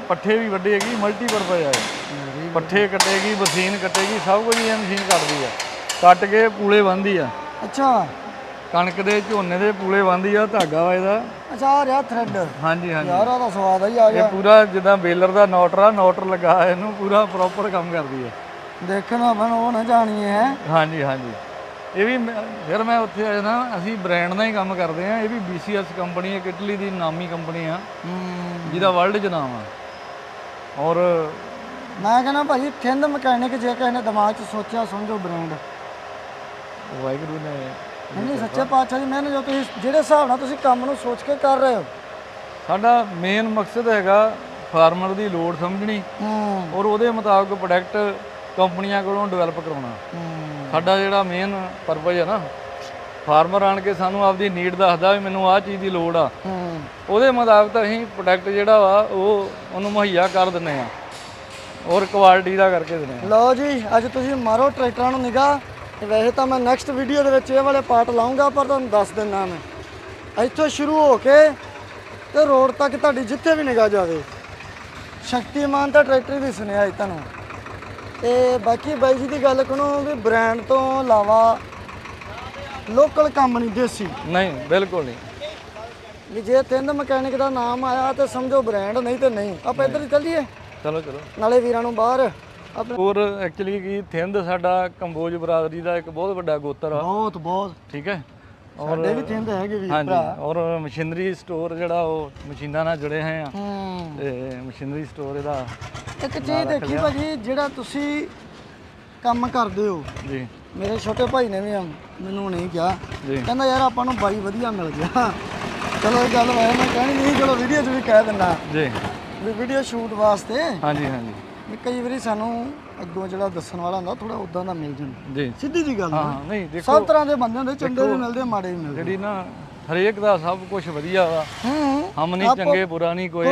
ਪੱਠੇ ਵੀ ਵੱਡੇ ਹੈਗੀ ਮਲਟੀ ਪਰਪਸ ਆ। ਪੱਠੇ ਕੱਟੇਗੀ ਬਰਸੀਨ ਕੱਟੇਗੀ ਸਭ ਕੁਝ ਇਹ ਮਸ਼ੀਨ ਕੱਟਦੀ ਆ। ਕੱਟ ਕੇ ਪੂਲੇ ਬੰਨਦੀ ਆ। ਅੱਛਾ। ਕਣਕ ਦੇ ਝੋਨੇ ਦੇ ਪੂਲੇ ਬੰਨਦੀ ਆ ਧਾਗਾ ਵਾ ਇਹਦਾ। ਅੱਛਾ ਆ ਰਿਹਾ ਥ੍ਰੈਡ ਹਾਂਜੀ ਹਾਂਜੀ। ਯਾਰ ਉਹਦਾ ਸਵਾਦ ਹੀ ਆ ਇਹ ਗਿਆ। ਪੂਰਾ ਜਿੱਦਾਂ ਬੇਲਰ ਦਾ ਨੋਟਰ ਆ ਨੋਟਰ ਲੱਗਾ ਇਹਨੂੰ ਪੂਰਾ ਪ੍ਰੋਪਰ ਕੰਮ ਕਰਦੀ ਆ। ਦੇਖਣਾ ਮੈਨੂੰ ਉਹ ਨਾ ਜਾਣੀਏ ਹੈ। ਹਾਂਜੀ ਹਾਂਜੀ। ਇਹ ਵੀ ਮੈਂ- ਫਿਰ ਮੈਂ ਉੱਥੇ ਆਇਆ ਨਾ ਅਸੀਂ ਬ੍ਰਾਂਡ ਦਾ ਹੀ ਕੰਮ ਕਰਦੇ ਆ ਇਹ ਵੀ BCS ਕੰਪਨੀ ਹੈ ਇਟਲੀ ਦੀ ਨਾਮੀ ਕੰਪਨੀ ਆ। ਹੂੰ। ਜਿਹਦਾ ਵਰਲਡ 'ਚ ਨਾਮ ਆ। ਔਰ ਮੈਂ ਕਹਿੰਦਾ ਭਾਜੀ ਥਿੰਦ ਮਕੈਨਿਕ ਜੇ ਕਿਸੇ ਨੇ ਦਿਮਾਗ 'ਚ ਸੋਚਿਆ ਸਮਝੋ ਬ੍ਰਾਂਡ ਵਾਹਿਗੁਰੂ ਨੇ ਨਹੀਂ ਸੱਚੇ ਪਾਤਸ਼ਾਹ ਦੀ ਮਿਹਨਤ ਜੋ ਤੁਸੀਂ ਜਿਹੜੇ ਹਿਸਾਬ ਨਾਲ ਤੁਸੀਂ ਕੰਮ ਨੂੰ ਸੋਚ ਕੇ ਕਰ ਰਹੇ ਹੋ। ਸਾਡਾ ਮੇਨ ਮਕਸਦ ਹੈਗਾ ਫਾਰਮਰ ਦੀ ਲੋੜ ਸਮਝਣੀ ਹੂੰ। ਔਰ ਉਹਦੇ ਮੁਤਾਬਕ ਪ੍ਰੋਡਕਟ ਕੰਪਨੀਆਂ ਕੋਲੋਂ ਡਿਵੈਲਪ ਕਰਾਉਣਾ। ਹੂੰ। ਸਾਡਾ ਜਿਹੜਾ ਮੇਨ ਪਰਪਸ ਹੈ ਨਾ ਫਾਰਮਰ ਆਣ ਕੇ ਸਾਨੂੰ ਆਪਦੀ ਨੀਡ ਦੱਸਦਾ ਵੀ ਮੈਨੂੰ ਆਹ ਚੀਜ਼ ਦੀ ਲੋੜ ਆ। ਹੂੰ। ਉਹਦੇ ਮੁਤਾਬਕ ਅਸੀਂ ਪ੍ਰੋਡਕਟ ਜਿਹੜਾ ਵਾ ਉਹ ਉਹਨੂੰ ਮੁਹੱਈਆ ਕਰ ਦਿੰਨੇ ਆ ਔਰ ਕੁਆਲਿਟੀ ਦਾ ਕਰਕੇ ਦਿੰਨੇ ਆ ਲਓ ਜੀ ਅੱਜ ਤੁਸੀਂ ਮਾਰੋ ਟਰੈਕਟਰਾਂ ਨੂੰ ਨਿਗਾਹ। ਤੇ ਵੈਸੇ ਤਾਂ ਮੈਂ ਨੈਕਸਟ ਵੀਡੀਓ ਦੇ ਵਿੱਚ ਇਹ ਵਾਲੇ ਪਾਰਟ ਲਾਉਂਗਾ ਪਰ ਤੁਹਾਨੂੰ ਦੱਸ ਦਿੰਦਾ ਮੈਂ। ਇੱਥੋਂ ਸ਼ੁਰੂ ਹੋ ਕੇ ਤੇ ਰੋਡ ਤੱਕ ਤੁਹਾਡੀ ਜਿੱਥੇ ਵੀ ਨਿਗਾਹ ਜਾਵੇ ਸ਼ਕਤੀਮਾਨ ਤਾਂ ਟਰੈਕਟਰ ਵੀ ਸੁਣਿਆ ਜੀ ਤੁਹਾਨੂੰ। ਤੇ ਬਾਕੀ ਬਾਈ ਜੀ ਦੀ ਗੱਲ ਕਰੋ ਵੀ ਬ੍ਰਾਂਡ ਤੋਂ ਇਲਾਵਾ ਲੋਕਲ ਕੰਮ ਨਹੀਂ ਦੇਸੀ। ਨਹੀਂ ਬਿਲਕੁਲ ਨਹੀਂ। ਵੀ ਜੇ ਤਿੰਨ ਮਕੈਨਿਕ ਦਾ ਨਾਮ ਆਇਆ ਤੇ ਸਮਝੋ ਬ੍ਰਾਂਡ ਨਹੀਂ ਤੇ ਨਹੀਂ। ਆਪਾਂ ਇੱਧਰ ਹੀ ਚੱਲੀਏ। ਚਲੋ ਚਲੋ। ਨਾਲੇ ਵੀਰਾਂ ਨੂੰ ਬਾਹਰ। ਹੋਰ ਐਕਚੁਅਲੀ ਕੀ ਥਿੰਦ ਸਾਡਾ ਕੰਬੋਜ ਬਰਾਦਰੀ ਦਾ ਇੱਕ ਬਹੁਤ ਵੱਡਾ ਗੋਤਰ ਆ। ਬਹੁਤ ਬਹੁਤ। ਠੀਕ ਹੈ? ਸਾਡੇ ਵੀ ਤਿੰਨ ਹੈਗੇ ਵੀ ਹਾਂਜੀ ਔਰ ਮਸ਼ੀਨਰੀ ਸਟੋਰ ਜਿਹੜਾ ਉਹ ਮਸ਼ੀਨਾਂ ਨਾਲ ਜੁੜੇ ਹੋਏ ਆ। ਤੇ ਮਸ਼ੀਨਰੀ ਸਟੋਰ ਇਹਦਾ ਇੱਕ ਚੀਜ਼ ਦੇਖੀ ਭਾਜੀ ਜਿਹੜਾ ਤੁਸੀਂ ਕੰਮ ਕਰਦੇ ਹੋ। ਜੀ। ਮੇਰੇ ਛੋਟੇ ਭਾਈ ਨੇ ਵੀ ਮੈਨੂੰ ਨਹੀਂ ਕਿਹਾ। ਕਹਿੰਦਾ ਯਾਰ ਆਪਾਂ ਨੂੰ ਬਾਈ ਵਧੀਆ ਮਿਲ ਗਿਆ। ਚਲੋ ਇਹ ਗੱਲ ਵੈਸੇ ਮੈਂ ਕਹਿਣੀ ਨਹੀਂ ਚਲੋ ਵੀਡੀਓ 'ਚ ਵੀ ਕਹਿ ਦਿੰਦਾ। ਜੀ। ਵੀ ਵੀਡੀਓ ਸ਼ੂਟ ਵਾਸਤੇ। ਹਾਂਜੀ ਹਾਂਜੀ। ਵੀ ਕਈ ਵਾਰੀ ਸਾਨੂੰ ਅੱਗੋਂ ਜਿਹੜਾ ਦੱਸਣ ਵਾਲਾ ਹੁੰਦਾ ਥੋੜਾ ਉਦਾਂ ਦਾ ਮਿਲ ਜਾਂਦਾ। ਜੀ। ਸਿੱਧੀ ਜੀ ਗੱਲ ਹਾਂ। ਹਾਂ, ਨਹੀਂ ਦੇਖੋ ਸਭ ਤਰ੍ਹਾਂ ਦੇ ਬੰਦੇ ਹੁੰਦੇ ਚੰਗੇ ਵੀ ਮਿਲਦੇ ਮਾੜੇ ਵੀ ਮਿਲਦੇ। ਜਿਹੜੀ ਨਾ ਹਰੇਕ ਦਾ ਸਭ ਕੁਝ ਵਧੀਆ ਵਾ। ਹੂੰ ਹਮ ਨਹੀਂ ਚੰਗੇ ਬੁਰਾ ਨਹੀਂ ਕੋਈ।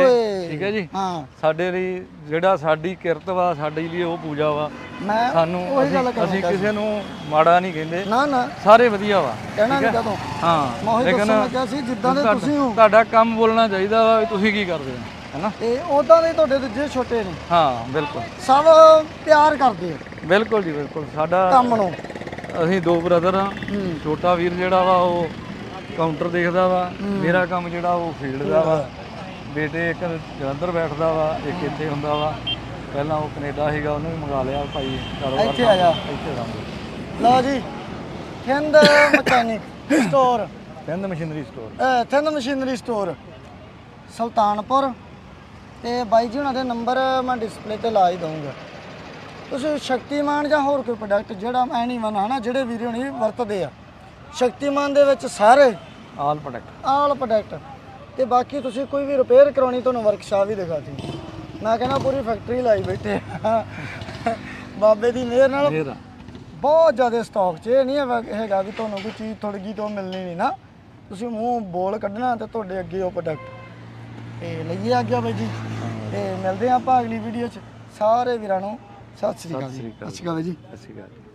ਠੀਕ ਹੈ ਜੀ? ਹਾਂ। ਸਾਡੇ ਲਈ ਜਿਹੜਾ ਸਾਡੀ ਕਿਰਤ ਵਾ ਸਾਡੇ ਲਈ ਉਹ ਪੂਜਾ ਵਾ। ਮੈਂ ਸਾਨੂੰ ਉਹੀ ਗੱਲ ਅਸੀਂ ਅਸੀਂ ਕਿਸੇ ਨੂੰ ਮਾੜਾ ਨਹੀਂ ਕਹਿੰਦੇ। ਨਾ ਨਾ। ਸਾਰੇ ਵਧੀਆ ਵਾ। ਕਹਿਣਾ ਨਹੀਂ ਕਦੋਂ। ਹਾਂ। ਉਹੀ ਲੇਕਿਨ ਦੱਸਣ ਸੀ ਜਿੱਦਾਂ ਦੇ ਤੁਹਾਡਾ- ਤੁਸੀਂ ਹੋ। ਤੁਹਾਡਾ ਕੰਮ ਬੋਲਣਾ ਚਾਹੀਦਾ ਵਾ ਵੀ ਤੁਸੀਂ ਕੀ ਕਰਦੇ ਹੋ। ਹੈਨਾ? ਤੇ ਉਦਾਂ ਦੇ ਤੁਹਾਡੇ ਦੂਜੇ ਛੋਟੇ ਨੇ? ਹਾਂ ਬਿਲਕੁਲ। ਸਭ ਪਿਆਰ ਕਰਦੇ ਆ? ਬਿਲਕੁਲ ਜੀ ਬਿਲਕੁਲ। ਸਾਡਾ ਕੰਮ ਨੂੰ? ਅਸੀਂ ਦੋ ਬ੍ਰਦਰ ਆ। ਹੂੰ। ਛੋਟਾ ਵੀਰ ਜਿਹੜਾ ਵਾ ਉਹ ਕਾਊਂਟਰ ਦੇਖਦਾ ਵਾ। ਮੇਰਾ ਕੰਮ ਜਿਹੜਾ ਉਹ ਫੀਲਡ ਦਾ ਵਾ ਬੇਟੇ ਇੱਕ ਜਲੰਧਰ ਬੈਠਦਾ ਵਾ ਇੱਕ ਇੱਥੇ ਹੁੰਦਾ ਵਾ। ਪਹਿਲਾਂ ਉਹ ਕੈਨੇਡਾ ਸੀਗਾ ਉਹਨੂੰ ਵੀ ਮੰਗਾ ਲਿਆ ਭਾਈ ਕਾਰੋਬਾਰ ਇੱਥੇ ਆ ਜਾ ਇੱਥੇ ਰਹਿੰਦੇ ਲਓ ਜੀ Thind mechanic store ਕਹਿੰਦ machinery store Thind machinery store Sultanpur. ਤੇ ਬਾਈ ਜੀ ਉਹਨਾਂ ਦੇ ਨੰਬਰ ਮੈਂ ਡਿਸਪਲੇ ਤੇ ਲਾ ਹੀ ਦਊਂਗਾ। ਤੁਸੀਂ ਸ਼ਕਤੀਮਾਨ ਜਾਂ ਹੋਰ ਕੋਈ ਪ੍ਰੋਡਕਟ ਜਿਹੜਾ ਐਨੀ ਵਨ ਹਨਾ ਜਿਹੜੇ ਵੀਰੇ ਹੁਣੀ ਵਰਤਦੇ ਆ। ਸ਼ਕਤੀਮਾਨ ਦੇ ਵਿੱਚ ਸਾਰੇ ਆਲ ਪ੍ਰੋਡਕਟ ਆਲ ਪ੍ਰੋਡਕਟ ਤੇ ਬਾਕੀ ਤੁਸੀਂ ਕੋਈ ਵੀ ਰਿਪੇਅਰ ਕਰਾਉਣੀ ਤੁਹਾਨੂੰ ਵਰਕਸ਼ਾਪ ਵੀ ਦਿਖਾਤੀ ਮੈਂ ਕਹਿੰਦਾ ਪੂਰੀ ਫੈਕਟਰੀ ਲਾਈ ਬੈਠੇ ਆ। ਬਾਬੇ ਦੀ ਮਿਹਰ ਨਾਲ ਮੇਰਾ ਬਹੁਤ ਜ਼ਿਆਦਾ ਸਟਾਕ 'ਚ ਇਹ ਨਹੀਂ ਹੈਗਾ- ਹੈਗਾ ਵੀ ਤੁਹਾਨੂੰ ਕੋਈ ਚੀਜ਼ ਥੋੜੀ ਜਿਹੀ ਤੋਂ ਮਿਲਣੀ ਨਹੀਂ ਨਾ। ਤੁਸੀਂ ਮੂੰਹ ਬੋਲ ਕੱਢਣਾ ਤੇ ਤੁਹਾਡੇ ਅੱਗੇ ਉਹ ਪ੍ਰੋਡਕਟ ਤੇ ਲਈਏ ਆ ਗਿਆ ਬਾਈ ਜੀ। ਤੇ ਮਿਲਦੇ ਹਾਂ ਆਪਾਂ ਅਗਲੀ ਵੀਡੀਓ 'ਚ। ਸਾਰੇ ਵੀਰਾਂ ਨੂੰ ਸਤਿ ਸ੍ਰੀ ਅਕਾਲ ਜੀ। ਸਤਿ ਸ੍ਰੀ ਅਕਾਲ। ਸਤਿ ਸ਼੍ਰੀ ਅਕਾਲ ਬਾਈ ਜੀ। ਸਤਿ ਸ਼੍ਰੀ ਅਕਾਲ।